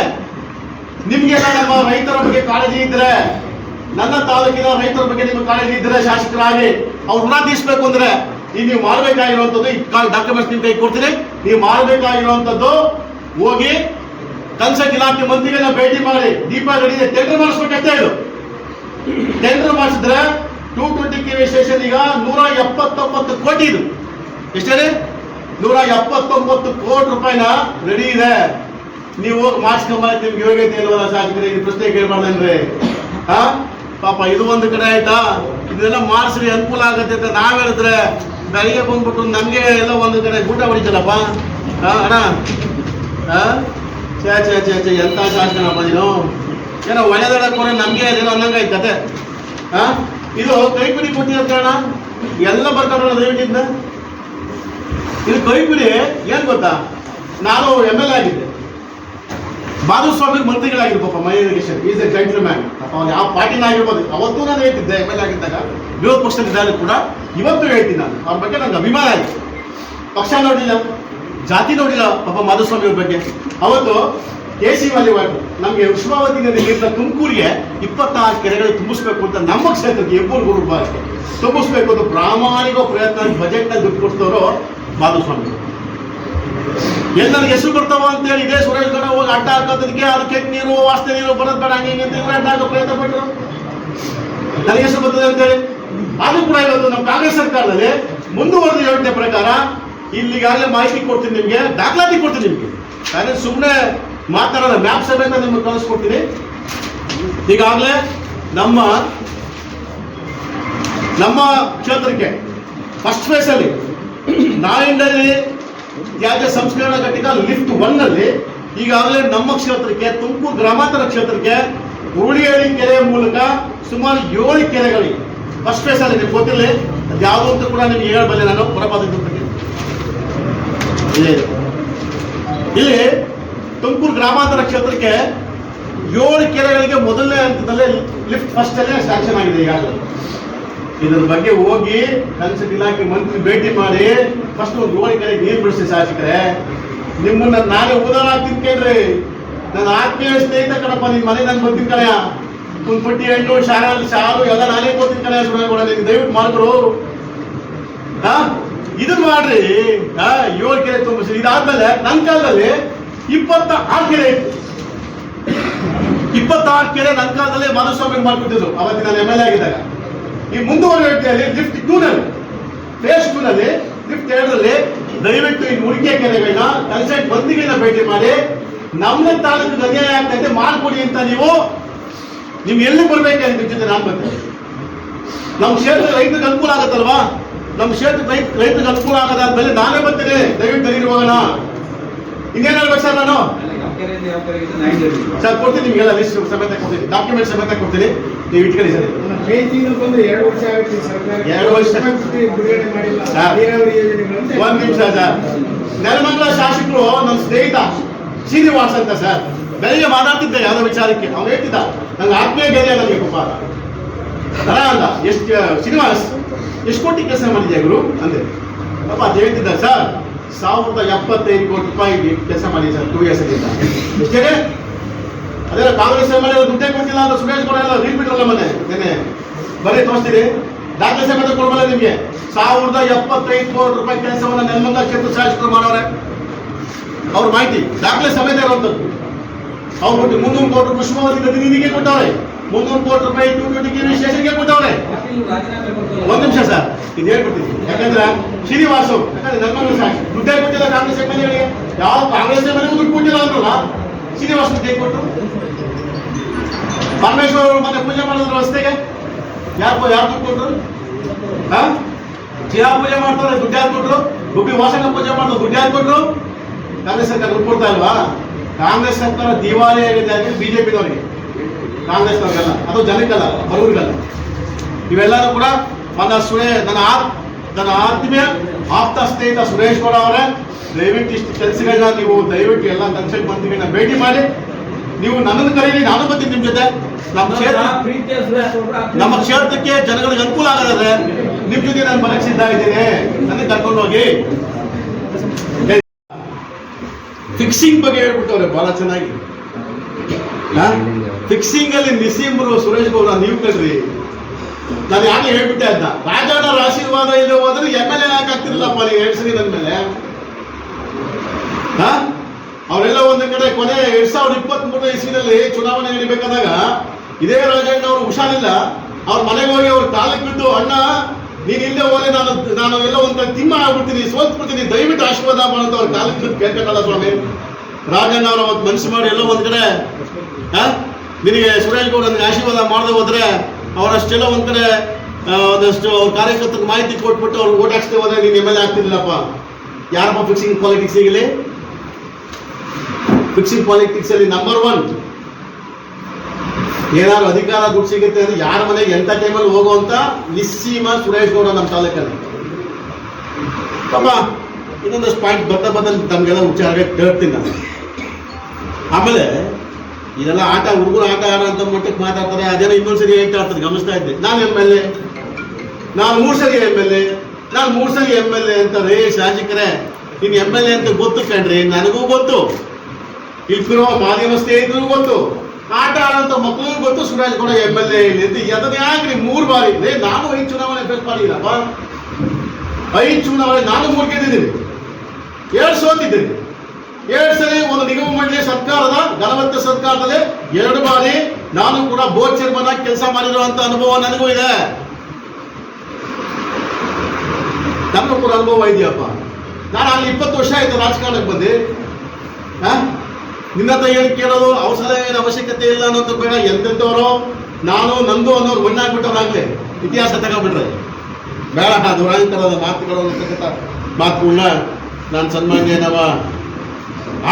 ನಿಮ್ಗೆ ನಮ್ಮ ರೈತರ ಬಗ್ಗೆ ಕಾಳಜಿ ಇದ್ರೆ, ನನ್ನ ತಾಲೂಕಿನ ರೈತರ ಬಗ್ಗೆ ನಿಮ್ಗೆ ಕಾಳಜಿ ಇದ್ರೆ ಶಾಸಕರಾಗಿ ಅವ್ರು ಋಣ ತೀರ್ಸ್ಬೇಕು ಅಂದ್ರೆ ಈಗ ನೀವು ಮಾಡಬೇಕಾಗಿರುವಂಥದ್ದು ಈ ಡಾಕ್ಯುಮೆಂಟ್ಸ್ ನಿಮ್ಮ ಕೈ ಕೊಡ್ತೀನಿ. ನೀವು ಮಾಡಬೇಕಾಗಿರುವಂಥದ್ದು ಹೋಗಿ ಕನ್ಸರ್ಟ್ ಇಲಾಖೆ ಮಂತ್ರಿಗಳನ್ನ ಭೇಟಿ ಮಾಡಿ ದೀಪಾವಳಿಗೆ ಟೆಂಡರ್ ಮಾಡಿಸ್ಬೇಕಂತ ಇದು ಟೆಂಡರ್ ಮಾಡಿಸಿದ್ರೆ ಸ್ಟೇಷನ್ ಈಗ ನೂರ ಎಪ್ಪತ್ತೊಂಬತ್ತು ಕೋಟಿ ಇದು. ಎಷ್ಟೇ ನೂರ ಎಪ್ಪತ್ತೊಂಬತ್ತು ಕೋಟಿ ರೂಪಾಯಿನ ರೆಡಿ ಇದೆ. ನೀವು ಹೋಗಿ ನಿಮ್ಗೆ ಯೋಗ್ಯತೆ ಇಲ್ವಲ್ಲ ಶಾಸಕರೇ ಈ ಪ್ರಶ್ನೆ ಕೇಳ್ಬಾರ್ದನ್ರಿ ಹಾ? ಪಾಪ ಇದು ಒಂದು ಕಡೆ ಆಯ್ತಾ? ಇದೆಲ್ಲ ಮಾಡಿಸ್ರಿ ಅನುಕೂಲ ಆಗತ್ತೆ ಅಂತ ನಾವ್ ಹೇಳಿದ್ರೆ ಬೆಳಿಗ್ಗೆ ಬಂದ್ಬಿಟ್ಟು ನಮ್ಗೆ ಎಲ್ಲ ಒಂದು ಕಡೆ ಊಟ ಹೊಡಿತಲ್ಲಪ್ಪ? ಅಣ್ಣ? ಛೇ ಛೇ ಛೇ ಛೇ, ಎಂತ ಶಾಸಕನಪ್ಪ ನೀನು ಏನೋ ಒಳ್ಳೆದಾಡಕ್ಕೆ ಹೋದ್ರೆ ನಮ್ಗೆ ಅದೇನೋ ಅನ್ನಂಗಾಯ್ತು ಕತೆ. ಹಾ? ಇದು ಕೈಪಿಡಿ ಅಂತ ಕಾರಣ ಎಲ್ಲ ಬರ್ತಾರಲ್ಲ ದಯವಿಟ್ಟಿಂದ ಇದು ಕೈಪಿಡಿ ಏನ್ ಗೊತ್ತಾ? ನಾನು ಎಂ ಎಲ್ ಆಗಿದ್ದೆ. ಮಾಧುಸ್ವಾಮಿ ಮಂತ್ರಿಗಳಾಗಿರ್ಬೋದು ಪಾಪ my irrigation is a gentleman ಅವ್ನು ಯಾವ ಪಾರ್ಟಿನ ಆಗಿರ್ಬೋದು. ಅವತ್ತು ನಾನು ಹೇಳ್ತಿದ್ದೆ ಎಂ ಎಲ್ ಆಗಿದ್ದಾಗ. ವಿರೋಧ ಪಕ್ಷದಿದ್ದಾಗ ಕೂಡ ಇವತ್ತು ಹೇಳ್ತೀನಿ ನಾನು. ಅವ್ರ ಬಗ್ಗೆ ನಂಗೆ ಅಭಿಮಾನ ಆಯ್ತು ಪಕ್ಷ ನೋಡಿಲ್ಲ, ಜಾತಿ ನೋಡಿಲ್ಲ ಪಾಪ ಮಾಧುಸ್ವಾಮಿ ಅವ್ರ ಬಗ್ಗೆ. ಅವತ್ತು ಕೆ ಸಿ ವ್ಯಾಲಿ ವಾಟರ್ ನಮಗೆ ಉಷ್ಮಾವತಿ ನದಿ ನೀರಿನ ತುಮಕೂರಿಗೆ ಇಪ್ಪತ್ತಾರು ಕೆರೆಗಳು ತುಂಬಿಸ್ಬೇಕು ಅಂತ ನಮ್ಮ ಕ್ಷೇತ್ರಕ್ಕೆ ಹೆಬ್ಬೂರು ಗುರು ಭಾಗಕ್ಕೆ ತುಂಬಿಸ್ಬೇಕು ಅಂತ ಪ್ರಾಮಾಣಿಕ ಪ್ರಯತ್ನ ಬಜೆಟ್ನಲ್ಲಿ ದುಡ್ಡು ಕೊಡ್ತವ್ರು ಮಾಧುಸ್ವಾಮಿ. ಎಲ್ಲಿ ನನಗೆ ಹೆಸರು ಬರ್ತಾವ ಅಂತೇಳಿ ಇದೇ ಸುರೇಶ್ ಗೌಡ ಹೋಗಿ ಅಡ್ಡ ಹಾಕೋದಕ್ಕೆ ಅದು ಕೆಟ್ಟ ನೀರು ವಾಸನೆ ನೀರು ಬರೋದು ಬೇಡ, ಹಂಗೆ ಹಿಂಗೆ ಅಂತ ಅಡ್ಡ ಹಾಕೋ ಪ್ರಯತ್ನ ಪಟ್ಟರು ನನಗೆ ಹೆಸರು ಬರ್ತದೆ ಅಂತೇಳಿ. ಅದು ಕೂಡ ಇವತ್ತು ನಮ್ಮ ಕಾಂಗ್ರೆಸ್ ಸರ್ಕಾರದಲ್ಲಿ ಮುಂದುವರೆದ ಯೋಜನೆ ಪ್ರಕಾರ ಇಲ್ಲಿಗಾಗಲೇ ಮಾಹಿತಿ ಕೊಡ್ತೀನಿ ನಿಮಗೆ, ದಾಖಲಾತಿ ಕೊಡ್ತೀನಿ ನಿಮಗೆ. ಯಾಕಂದ್ರೆ ಸುಮ್ಮನೆ ಮಾತಾಡೋಲ್ಲ ಮ್ಯಾಪ್ ಸಮೇತ ನಿಮ್ಗೆ ಕಳಿಸ್ಕೊಡ್ತೀನಿ. ಈಗಾಗಲೇ ನಮ್ಮ ನಮ್ಮ ಕ್ಷೇತ್ರಕ್ಕೆ ಫಸ್ಟ್ ಫೇಸಲ್ಲಿ ಅಲ್ಲಿ ನಾಳಿಂದಲ್ಲಿ ತ್ಯಾಜ್ಯ ಸಂಸ್ಕರಣಾ ಘಟಕ ಲಿಫ್ಟ್ ಒನ್ ಅಲ್ಲಿ ಈಗಾಗಲೇ ನಮ್ಮ ಕ್ಷೇತ್ರಕ್ಕೆ ತುಮಕೂರು ಗ್ರಾಮಾಂತರ ಕ್ಷೇತ್ರಕ್ಕೆ ಉರುಳಿಹಳ್ಳಿ ಕೆರೆ ಮೂಲಕ ಸುಮಾರು ಏಳು ಕೆರೆಗಳಿವೆ ಫಸ್ಟ್ ಫೇಸಲ್ಲಿ ನಿಮ್ಗೆ ಗೊತ್ತಿಲ್ಲ ಅದು ಯಾವುದು ಅಂತ ಕೂಡ ನಿಮ್ಗೆ ಹೇಳಬಲ್ಲೆ ನಾನು ಇದೆ ಇಲ್ಲಿ ತುಮಕೂರು ಗ್ರಾಮಾಂತರ ಕ್ಷೇತ್ರಕ್ಕೆ ಏಳು ಕೆರೆಗಳಿಗೆ ಮೊದಲನೇ ಹಂತದಲ್ಲೇ ಲಿಫ್ಟ್ ಫಸ್ಟ್ ಅಲ್ಲೇ ಸ್ಯಾಂಕ್ಷನ್ ಆಗಿದೆ ಈಗಾಗಲೇ. ಇದ್ರ ಬಗ್ಗೆ ಹೋಗಿ ಕನ್ಸಲ್ ಇಲಾಖೆ ಮಂತ್ರಿ ಭೇಟಿ ಮಾಡಿ ಫಸ್ಟ್ ಒಂದು ಏಳು ಕೆರೆಗೆ ನೀರು ಬಿಡಿಸಿ ಶಾಸಕರೇ. ನಿಮ್ಮನ್ನ ನಾನೇ ಉದಾರ ಆಗ್ತೀನಿ ಕೇಳ್ರಿ. ನನ್ನ ಆತ್ಮೀಯ ಸ್ನೇಹಿತ ಕಣಪ್ಪ, ನಿನ್ ಮನೆ ನಾನು ಬರ್ತೀನಿ ಕಣಯ ಒಂದು ಪಟ್ಟಿ ಹಣ್ಣು ಶಾಲೆ ಶಾಲು ಎಲ್ಲ ನಾನೇ ಕೊಡ್ತೀನಿ ಕಣಯ ನಿಮ್ಗೆ ದಯವಿಟ್ಟು ಮಾಡಿದ್ರು ಇದನ್ನ ಮಾಡ್ರಿ. ಏಳು ಕೆರೆ ತುಂಬಿಸಿ. ಇದಾದ್ಮೇಲೆ ನನ್ನ ಕಾಲದಲ್ಲಿ ಇಪ್ಪತ್ತ ಆರು ಕೆರೆ. ಇಪ್ಪತ್ತಾರು ಕೆರೆ ನನ್ನ ಕಾಲದಲ್ಲಿ ಮಾಧುಸ್ವಾಮಿ ಮಾಡ್ಕೊಟ್ಟಿದ್ರು. ಅವತ್ತಿನ ಎಂ ಎಲ್ ಎ ಆಗಿದ್ದಾಗ. ಈ ಮುಂದುವರೆದ ವ್ಯಕ್ತಿಯಲ್ಲಿ ಲಿಫ್ಟ್ ಟೂ ನಲ್ಲಿ ಫೇಸ್ ಟೂ ನಲ್ಲಿ ಲಿಫ್ಟ್ ಎರಡರಲ್ಲಿ ದಯವಿಟ್ಟು ಈ ಮುಡಿಕೆ ಕೆರೆಗಳನ್ನ ಕನ್ಸಲ್ಟ್ ಬಂದಿಗೆನ ಭೇಟಿ ಮಾಡಿ ನಮ್ಮ ತಾಲೂಕು ಅನ್ಯಾಯ ಆಗ್ತೈತೆ ಮಾಡ್ಕೊಡಿ ಅಂತ ನೀವು ನಿಮ್ಗೆ ಎಲ್ಲಿ ಬರ್ಬೇಕು ಅಂತ ಜೊತೆ ನಾನು ಬರ್ತೇನೆ ನಮ್ಮ ಕ್ಷೇತ್ರ ರೈತರಿಗೆ ಅನುಕೂಲ ಆಗತ್ತಲ್ವಾ? ನಮ್ಮ ಕ್ಷೇತ್ರ ರೈತ ರೈತರಿಗೆ ಅನುಕೂಲ ಆಗದಾದ್ಮೇಲೆ ನಾನೇ ಬರ್ತೇನೆ. ದಯವಿಟ್ಟು ತೆಗೀರಿ ಹೋಗೋಣ ಇನ್ನೇನ್ ಹೇಳ್ಬೇಕು ಸರ್ ನಾನು? ಸರ್, ಕೊಡ್ತೀನಿ ನಿಮಗೆಲ್ಲ ಲಿಸ್ಟ್ ಸಮೇತ ಕೊಡ್ತೀನಿ ಡಾಕ್ಯುಮೆಂಟ್ ಸಮೇತ ಕೊಡ್ತೀನಿ ನೀವು ಇಟ್ಕೊಳ್ಳಿ ಸರ್.
ಎರಡು ವರ್ಷ ಆಗುತ್ತೆ
ಎರಡು ವರ್ಷ. ಒಂದ್ ನಿಮಿಷ ಸರ್. ನೆಲಮಂಗಲ ಶಾಸಕರು ನನ್ನ ಸ್ನೇಹಿತ ಶ್ರೀನಿವಾಸ ಅಂತ ಸರ್. ಬೆಳಿಗ್ಗೆ ಮಾತಾಡ್ತಿದ್ದೆ ಯಾವ್ದೋ ವಿಚಾರಕ್ಕೆ. ಅವ್ನು ಹೇಳ್ತಿದ್ದ, ನಂಗೆ ಆತ್ಮೀಯ ಗೆಳೆಯ ನನಗೆ ಅಲ್ಲ ಅಲ್ಲ, ಎಷ್ಟು, ಶ್ರೀನಿವಾಸ್, ಎಷ್ಟು ಕೋಟಿ ಕೆಲಸ ಮಾಡಿದ್ಯಾ ಗುರು? ಅಂದೆ. ಅಪ್ಪ, ಅದು ಹೇಳ್ತಿದ್ದ, ಸರ್ ಸಾವಿರದ ಎಪ್ಪತ್ತೈದು ಕೋಟಿ ರೂಪಾಯಿ ಕೆಲಸ ಮಾಡಿ ಸರ್ ಟೂ ಇಯರ್ಸ್ ಎಷ್ಟೇ ಅದೇ ಕಾಂಗ್ರೆಸ್ ಎಂ ಎಲ್ ದುಡ್ಡೇ ಕೊಟ್ಟಿಲ್ಲ ಅಂತ ಸುರೇಶ್ ಗೌಡ ಎಲ್ಲ ರೀಲ್ ಬಿಟ್ರಲ್ಲ ಮೊನ್ನೆ ನೆನೆ ಬರೀ ತೋರಿಸ್ತೀರಿ? ದಾಖಲೆ ಸಮೇತ ಕೊಡ್ಬಲ್ಲ ನಿಮಗೆ? ಸಾವಿರದ ಎಪ್ಪತ್ತೈದು ಕೋಟಿ ರೂಪಾಯಿ ಕೆಲಸವನ್ನ ನೆಲಮಂಗ ಕ್ಷೇತ್ರ ಶಾಸಕರು ಮಾಡೋರೆ. ಅವ್ರ ಮಾಹಿತಿ, ದಾಖಲೆ ಸಮೇತ ಇರುವಂತದ್ದು ಅವ್ರು ಮುನ್ನೂರು ಕೋಟಿ ನದಿ ನಿಧಿಗೆ ಕೊಟ್ಟವ್ರೆ. ಮುನ್ನೂರು ಕೋಟಿ ರೂಪಾಯಿ ಟೂ ಟ್ವೆಂಟಿ ಸ್ಟೇಷನ್ಗೆ ಕೊಟ್ಟವ್ರೆ ಒಂದು ನಿಮಿಷ ಸರ್, ಇದು ಹೇಳ್ಬಿಡ್ತೀನಿ. ಯಾಕಂದ್ರೆ ಶ್ರೀನಿವಾಸು, ಯಾಕಂದ್ರೆ ನನ್ನ ಸರ್ ದುಡ್ಡೇ ಕೊಟ್ಟಿಲ್ಲ, ಕಾಂಗ್ರೆಸ್ ಎಂ ಎಲ್ ಯಾವ ಕಾಂಗ್ರೆಸ್ ಎಂ ಎಲ್ ದುಡ್ಡು ಕೊಟ್ಟಿಲ್ಲ ಅಂದ್ರಲ್ಲ ಶ್ರೀನಿವಾಸ ದುಡ್ಡು ಕೊಟ್ಟರು ಪರಮೇಶ್ವರ್ ಅವರು ಮತ್ತೆ ಪೂಜೆ ಮಾಡಿದ್ರು ರಸ್ತೆಗೆ. ಯಾರು ಯಾರು ದುಡ್ಡು ಕೊಟ್ರು? ಹಾ? ಚಿರಾ ಪೂಜೆ ಮಾಡ್ತಾರೆ, ದುಡ್ಡು ಯಾರು ಕೊಟ್ರು? ಗುಬ್ಬಿ ವಾಸನ ಪೂಜೆ ಮಾಡಿದ್ರು ದುಡ್ಡು ಯಾರು ಕೊಟ್ಟರು ಕಾಂಗ್ರೆಸ್ ಸರ್ಕಾರ ದುಡ್ಡು ಕೊಡ್ತಾ ಇಲ್ವಾ? ಕಾಂಗ್ರೆಸ್ ಸರ್ಕಾರ ದಿವಾಳಿ ಆಗಿದೆ ಬಿಜೆಪಿದವರಿಗೆ ಕಾಂಗ್ರೆಸ್ನವ್ರಿಗೆಲ್ಲ ಅದು ಜನಕ್ಕಲ್ಲ ಬಡವರಿಗಲ್ಲ. ಇವೆಲ್ಲರೂ ಕೂಡ ನನ್ನ ಸುರೇ ನನ್ನ ಆತ್ ನನ್ನ ಆತ್ಮೀಯ ಆಪ್ತ ಸ್ನೇಹಿತ ಸುರೇಶ್ ಗೌಡ ಅವರೇ ದಯವಿಟ್ಟು ಇಷ್ಟು ಕೆಲಸಗಳನ್ನ ನೀವು ದಯವಿಟ್ಟು ಎಲ್ಲ ಕನ್ಸಲ್ಟ್ ನಾನು ಭೇಟಿ ಮಾಡಿ. ನೀವು ನನ್ನನ್ನು ಕರೀರಿ ನಾನು ಬರ್ತೀನಿ ನಿಮ್ಮ ಜೊತೆ. ನಮ್ಮ ಕ್ಷೇತ್ರ ನಮ್ಮ ಕ್ಷೇತ್ರಕ್ಕೆ ಜನಗಳಿಗೆ ಅನುಕೂಲ ಆಗದ್ರೆ ನಿಮ್ಮ ಜೊತೆ ನಾನು ಮನಸ್ಸಿದ್ದ ಸಿದ್ಧ ಇದ್ದೀನಿ. ನನಗೆ ಕರ್ಕೊಂಡು ಹೋಗಿ. ಫಿಕ್ಸಿಂಗ್ ಬಗ್ಗೆ ಹೇಳ್ಬಿಟ್ಟವ್ರೆ ಬಹಳ ಚೆನ್ನಾಗಿ. ಫಿಕ್ಸಿಂಗ್ ಅಲ್ಲಿ ನಿಸೀಮ್ರು ಸುರೇಶ್ ಗೌಡ, ನೀವು ಕೇಳ್ರಿ. ನಾನು ಯಾಕೆ ಹೇಳ್ಬಿಟ್ಟೆ ಅಂತ. ರಾಜಣ್ಣರ ಆಶೀರ್ವಾದ ಇಲ್ಲದೆ ಹೋದ್ರೆ ಎಂ ಎಲ್ ಎ ಯಾಕೆ ನೀವು ಎರಡು ಸರಿ ನನ್ನ ಮೇಲೆ? ಅವರೆಲ್ಲ ಒಂದು ಕಡೆ ಕೊನೆ ಎರಡ್ ಸಾವಿರದ ಇಪ್ಪತ್ತ್ ಮೂರನೇ ಇಸ್ವಿನಲ್ಲಿ ಚುನಾವಣೆ ನಡಿಬೇಕಾದಾಗ ಇದೇ ರಾಜಣ್ಣ ಅವರು ಹುಷಾರಿಲ್ಲ. ಅವ್ರ ಮನೆಗೆ ಹೋಗಿ ಅವ್ರ ಕಾಲಿಗೆ ಬಿದ್ದು, ಅಣ್ಣ, ನೀನ್ ಇಲ್ಲೇ ಹೋದ್ರೆ ನಾನು ನಾನು ಎಲ್ಲ ಒಂದ್ ತಿಮ್ಮ ಆಗ್ಬಿಡ್ತೀನಿ ಸೋತ್ ಬಿಡ್ತೀನಿ ದಯವಿಟ್ಟು ಆಶೀರ್ವಾದ ಮಾಡಂತ ಅವ್ರ ಕಾಲಿಗೆ ಬಿದ್ದು ಕೇಳ್ಬೇಕಲ್ಲ ಸ್ವಾಮಿ. ರಾಜಣ್ಣ ಅವ್ರ ಅವತ್ತು ಮನ್ಸು ಮಾಡಿ ಎಲ್ಲ ಒಂದ್ ಕಡೆ ನಿನಗೆ ಸುರೇಶ್ ಗೌಡ ನನಗೆ ಆಶೀರ್ವಾದ ಮಾಡದೆ ಹೋದ್ರೆ ಅವರಷ್ಟೆಲ್ಲ ಒಂದ್ ಕಡೆ ಒಂದಷ್ಟು ಅವ್ರ ಕಾರ್ಯಕರ್ತರಿಗೆ ಮಾಹಿತಿ ಕೊಟ್ಬಿಟ್ಟು ಅವ್ರಿಗೆ ಓಟ್ ಹಾಕ್ಸ್ದೆ ಹೋದ್ರೆ ನೀನು ಎಂ ಎಲ್ ಎ ಆಗ್ತಿರ್ಲಿಲ್ಲಪ್ಪ. ಯಾರಪ್ಪ ಫಿಕ್ಸಿಂಗ್ ಪಾಲಿಟಿಕ್ಸ್ ಈಗಲೇ? ಫಿಕ್ಸಿಂಗ್ ಪಾಲಿಟಿಕ್ಸ್ ಅಲ್ಲಿ ನಂಬರ್ ಒನ್ ಏನಾದ್ರು ಅಧಿಕಾರ ದುಡ್ಡು ಸಿಗುತ್ತೆ ಅಂದ್ರೆ ಯಾರ ಮನೆಗೆ ಎಂತ ಟೈಮಲ್ಲಿ ಹೋಗುವಂತ ನಿಸ್ಸೀಮ ಸುರೇಶ್ ಗೌಡ ನಮ್ಮ ತಾಲೂಕಲ್ಲಿ. ಪಾಪ ಇನ್ನೊಂದಷ್ಟು ಪಾಯಿಂಟ್ ಬರ್ತಾ ಬರ್ತಾ ತಮಗೆಲ್ಲ ಉಚ್ಚಾರ ಹೇಳ್ತೀನಿ ನಾನು. ಆಮೇಲೆ ಇದೆಲ್ಲ ಆಟ, ಹುಡುಗರು ಆಟ ಅಂತ ಮಟ್ಟಕ್ಕೆ ಮಾತಾಡ್ತಾರೆ. ಅದೇನೋ ಇನ್ನೊಂದ್ಸರಿ ಹೇಳ್ತಾ ಇರ್ತದೆ ಗಮನಿಸ್ತಾ ಇದ್ದೆ. ನಾನು ಎಂ ಎಲ್ ಎ ನಾನು ಮೂರು ಸರಿ ಎಂ ಎಲ್ ಎ ನಾನು ಮೂರು ಸರಿ ಎಂ ಎಲ್ ಎ ಅಂತ ರೇ ಶಾಸಕರೇ ನೀನು ಎಂ ಎಲ್ ಎ ಅಂತ ಗೊತ್ತು ಕಣ್ರಿ, ನನಗೂ ಗೊತ್ತು. ಇಲ್ಲಿರೋ ಮಾಧ್ಯಮ ಸ್ನೇಹಿತರಿಗೂ ಗೊತ್ತು. ಆಟ ಆಡೋಂಥ ಮಕ್ಕಳಿಗೂ ಗೊತ್ತು ಸುರಾಜ್ ಕೂಡ ಎಂ ಎಲ್ ಎ ಅಂತ ಅದನ್ನ ಯಾಕ್ರಿ ಮೂರು ಬಾರಿ? ರೇ ನಾನು ಐದು ಚುನಾವಣೆ ಫೇಸ್ ಮಾಡಿದ್ದೀನಪ್ಪ. ಐದು ಚುನಾವಣೆ, ನಾನು ಮೂರು ಗೆದ್ದಿದ್ದೀನಿ. ಎರಡು ಸೋತಿದ್ದೀನಿ. ಎರಡು ಸರಿ ಒಂದು ನಿಗಮ ಮಂಡಳಿ ಸರ್ಕಾರದ ಘನವತ್ತ ಸರ್ಕಾರದಲ್ಲಿ ಎರಡು ಬಾರಿ ನಾನು ಕೂಡ ಬೋರ್ಡ್ ಚೇರ್ಮನ್ ಆಗಿ ಕೆಲಸ ಮಾಡಿರುವಂತ ಅನುಭವ ನನಗೂ ಇದೆ. ನನಗೂ ಕೂಡ ಅನುಭವ ಇದೆಯಪ್ಪ. ನಾನು ಅಲ್ಲಿ ಇಪ್ಪತ್ತು ವರ್ಷ ಆಯ್ತು ರಾಜಕಾರಣಕ್ಕೆ ಬಂದು. ಆ? ನಿನ್ನ ಹತ್ರ ಏನು ಕೇಳೋದು? ಅವಸರ ಏನು ಅವಶ್ಯಕತೆ ಇಲ್ಲ ಅನ್ನೋದು ಬೇಡ. ಎಂತೆಂಥವ್ರು? ನಾನು, ನಂದು ಅನ್ನೋರು ಮಣ್ಣಾಗ್ಬಿಟ್ಟವ್ರಾಗ್ಲಿ ಇತಿಹಾಸ ತಗೊಂಡ್ಬಿಟ್ರೆ. ಬೇಡ ದುರಾಂತರದ ಮಾತುಗಳು ಅನ್ನತಕ್ಕಂಥ ಮಾತುಗಳನ್ನ ನಾನು ಸನ್ಮಾನ್ಯ ನಮ್ಮ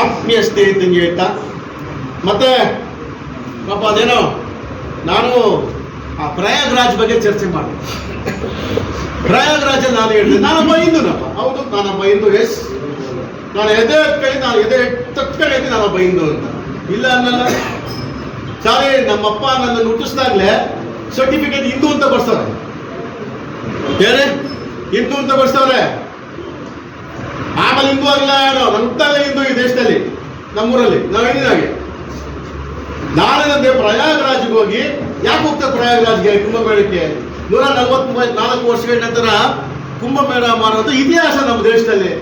ಆತ್ಮೀಯ ಸ್ನೇಹಿತಂಗೆ ಹೇಳ್ತಾ, ಮತ್ತೆ ಪಾಪ ಅದೇನೋ, ನಾನು ಆ ಪ್ರಯಾಗ್ರಾಜ್ ಬಗ್ಗೆ ಚರ್ಚೆ ಮಾಡಿದೆ. ಪ್ರಯಾಗ್ರಾಜ್ ನಾನು ಹೇಳಿದೆ ನಾನೊಬ್ಬ ಹಿಂದೂನಪ್ಪ ಹೌದು ನಾನೊಬ್ಬ ಹಿಂದೂ ಎಸ್. ನಾನು ಎದೆ ಕೈ ನಾನು ಎದೆ ತಕ್ಕಡೆ ನಾನು ಬೈಂದು ಹಿಂದೂ ಅಂತ. ಇಲ್ಲ ಅನ್ನಲ್ಲ. ಸಾರಿ, ನಮ್ಮಪ್ಪ ನನ್ನನ್ನು ಹುಟ್ಟಿಸ್ದಾಗಲೇ ಸರ್ಟಿಫಿಕೇಟ್ ಹಿಂದೂ ಅಂತ ಬರ್ಸ್ತಾರೆ ಬೇರೆ ಹಿಂದೂ ಅಂತ ಬರ್ಸ್ತವ್ರೆ ಆಮೇಲೆ ಹಿಂದೂ ಅಲ್ಲ ಅಂತಲ್ಲ ಹಿಂದೂ ಈ ದೇಶದಲ್ಲಿ, ನಮ್ಮೂರಲ್ಲಿ, ನಾವು ಹೇಳಿದ ಹಾಗೆ. ನಾಳೆನಂತೆ ಪ್ರಯಾಗರಾಜ್ಗೆ ಹೋಗಿ, ಯಾಕೆ ಹೋಗ್ತಾರೆ ಪ್ರಯಾಗರಾಜ್ಗೆ ಕುಂಭಮೇಳಕ್ಕೆ? ನೂರ ನಲವತ್ತ್ ನಾಲ್ಕು ವರ್ಷಗಳ ನಂತರ ಕುಂಭಮೇಳ ಮಾಡುವಂಥ ಇತಿಹಾಸ ನಮ್ಮ ದೇಶದಲ್ಲಿ.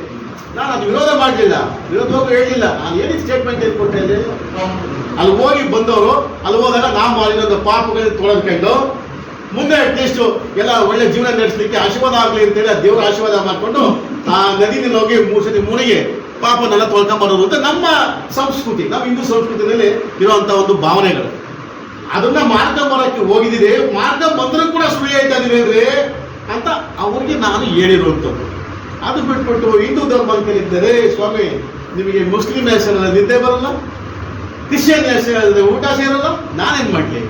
ನಾನು ಅದು ವಿರೋಧ ಮಾಡಲಿಲ್ಲ. ವಿರೋಧವಾಗಿ ಹೇಳಿಲ್ಲ. ನಾನು ಏನಿಗೆ ಸ್ಟೇಟ್ಮೆಂಟ್ ಏನು ಕೊಟ್ಟೆ ಅಲ್ಲಿ ಹೋಗಿ ಬಂದವರು, ಅಲ್ಲಿ ಹೋದಾಗ ನಾವು ಮಾಡಿರೋದು ಪಾಪಗಳನ್ನ ತೊಳೆದ್ಕೊಂಡು ಮುಂದೆ ಅಟ್ಲೀಸ್ಟ್ ಎಲ್ಲ ಒಳ್ಳೆ ಜೀವನ ನಡೆಸಲಿಕ್ಕೆ ಆಶೀರ್ವಾದ ಆಗಲಿ ಅಂತೇಳಿ ದೇವರ ಆಶೀರ್ವಾದ ಮಾಡಿಕೊಂಡು ಆ ನದಿನಲ್ಲಿ ಹೋಗಿ ಮೂರು ಸತಿ ನನ್ನ ಪಾಪನೆಲ್ಲ ತೊಳ್ಕೊಂಬರೋದು ಅಂತ ನಮ್ಮ ಸಂಸ್ಕೃತಿ ನಮ್ಮ ಹಿಂದೂ ಸಂಸ್ಕೃತಿನಲ್ಲಿ ಇರುವಂತ ಒಂದು ಭಾವನೆಗಳು. ಅದನ್ನ ಮಾರ್ಕೊಂಬರಕ್ಕೆ ಹೋಗಿದ್ದೀರಿ, ಮಾರ್ಗ ಬಂದರೂ ಕೂಡ ಸುಳಿ ಆಯ್ತಾ ಇದೀವಿ ಅಂತ ಅವ್ರಿಗೆ ನಾನು ಹೇಳಿರುವಂಥದ್ದು. ಅದು ಬಿಟ್ಬಿಟ್ಟು ಹಿಂದೂ ಧರ್ಮಕ್ಕೆ ಇದ್ದರೆ ಸ್ವಾಮಿ, ನಿಮಗೆ ಮುಸ್ಲಿಂ ಹೆಸರಲ್ಲಿ ನಿದ್ದೆ ಬರಲ್ಲ, ಕ್ರಿಶ್ಚಿಯನ್ ಹೆಸರಲ್ಲಿ ಊಟ ಸೇರಲ್ಲ, ನಾನೇನ್ ಮಾಡ್ಲಿ?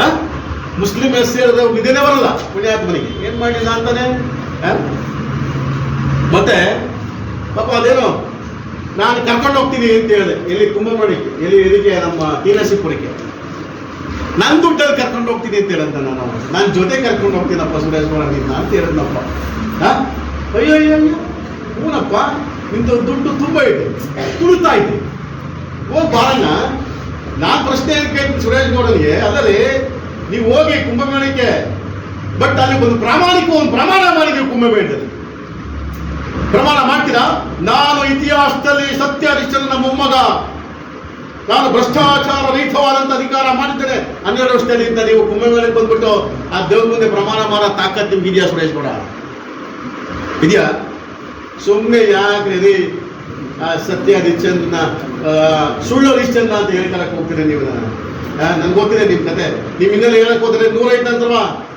ಆ? ಮುಸ್ಲಿಂ ಹೆಸರು ಹೇಳಿದ್ರೆ ನಿದ್ದೆನೇ ಬರಲ್ಲ? ಪುಣ್ಯಾತ್ಮನಿಗೆ. ಏನ್ ಮಾಡಿಲ್ಲ ಅಂತಾನೆ? ಮತ್ತೆ, ಪಾಪ ಅದೇನು, ನಾನು ಕರ್ಕೊಂಡು ಹೋಗ್ತೀನಿ ಅಂತ ಹೇಳಿದೆ. ಎಲ್ಲಿ ಮಾಡಿ ಎಲ್ಲಿ ಇದಕ್ಕೆ ನಮ್ಮ ತೀನಸಿಪುರಕ್ಕೆ ನನ್ನ ದುಡ್ಡಲ್ಲಿ ಕರ್ಕೊಂಡು ಹೋಗ್ತೀನಿ ಅಂತ ಹೇಳಂತ ನಾನು ನನ್ನ ಜೊತೆ ಕರ್ಕೊಂಡು ಹೋಗ್ತೀನಪ್ಪ ಸುರೇಶ್ ಗೌಡ ನಿನ್ನ ಅಂತ ಹೇಳಿದ್ನಪ್ಪ? ಅಯ್ಯೋ ಅಯ್ಯೋ ಅಯ್ಯೋ. ದುಡ್ಡು ತುಂಬ ಇದೆ. ತುಳಿತಾ ಇದೆ. ಓ ಬಾರಣ್ಣ ನಾನು ಪ್ರಶ್ನೆ ಕೇಳ್ತೀನಿ ಸುರೇಶ್ ಗೌಡನಿಗೆ. ಅಲ್ಲದೆ ನೀವು ಹೋಗಿ ಕುಂಭಮೇಳಕ್ಕೆ ಬಟ್ ಅಲ್ಲಿ ಒಂದು ಪ್ರಾಮಾಣಿಕ ಒಂದು ಪ್ರಮಾಣ ಮಾಡಿದ್ರು ಕುಂಭಮೇಳದಲ್ಲಿ ಪ್ರಮಾಣ ಮಾಡ್ತೀರಾ? ನಾನು ಇತಿಹಾಸದಲ್ಲಿ ಸತ್ಯ ಹರಿಶ್ಚಂದ್ರನ ಮೊಮ್ಮಗ. ನಾನು ಭ್ರಷ್ಟಾಚಾರ ರಹಿತವಾದಂತ ಅಧಿಕಾರ ಮಾಡಿದ್ದೇನೆ. ಹನ್ನೆರಡು ವರ್ಷದಲ್ಲಿ ನೀವು ಕುಂಭಮೇಳಕ್ಕೆ ಬಂದ್ಬಿಟ್ಟು ಆ ದೇವ್ರ ಮುಂದೆ ಪ್ರಮಾಣ ಮಾಡೋ ತಾಕತ್ ನಿಮ್ಗೆ ಇದೆಯಾ ಸುರೇಶ್ ಕೂಡ ಇದೆಯಾ? ಸುಮ್ಮನೆ ಯಾಕೆ ಸತ್ಯ ಹರಿಶ್ಚಂದ್ರನ ಆ, ಸುಳ್ಳು ಹರಿಶ್ಚಂದ್ರ ಅಂತ ಹೇಳ್ಕೊಳಕ್ ಹೋಗ್ತೀರಿ ನೀವು ನನ್ಗೆ ಗೊತ್ತಿದೆ ನಿಮ್ಮ ಕತೆ. ನೀವು ಹಿನ್ನೆಲೆ ಹೇಳಕ್ ಹೋದ್ರೆ ನೂರೈದು ಅಂತಲ್ವ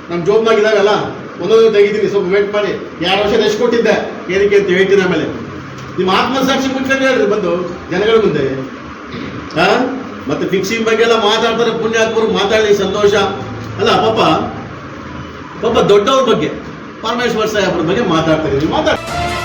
ನಮ್ಮ ಜೋಬ್ನಾಗ ಇದಾಗಲ್ಲ ಒಂದೊಂದು ತೆಗಿತೀನಿ, ಸ್ವಲ್ಪ ವೇಟ್ ಮಾಡಿ. ಎರಡು ವರ್ಷ ಎಷ್ಟು ಕೊಟ್ಟಿದ್ದೆ. ಏನಕ್ಕೆ ಅಂತ ಹೇಳ್ತೀನಿ ಆಮೇಲೆ. ನಿಮ್ಮ ಆತ್ಮಸಾಕ್ಷಿ ಮುಂಚೆ ಹೇಳ್ರಿ ಬಂದು? ಜನಗಳ ಮುಂದೆ. ಆ? ಮತ್ತೆ ಫಿಕ್ಸಿಂಗ್ ಬಗ್ಗೆ ಎಲ್ಲ ಮಾತಾಡ್ತಾರೆ, ಪುಣ್ಯಾತ್ಮರು ಮಾತಾಡಲಿ ಸಂತೋಷ. ಅಲ್ಲ, ಪಾಪ. ಪಾಪ ದೊಡ್ಡವ್ರ ಬಗ್ಗೆ, ಪರಮೇಶ್ವರ್ ಸಾಹೇಬ್ರ ಬಗ್ಗೆ ಮಾತಾಡ್ತಾರೆ. ಮಾತಾಡ್ತಾರೆ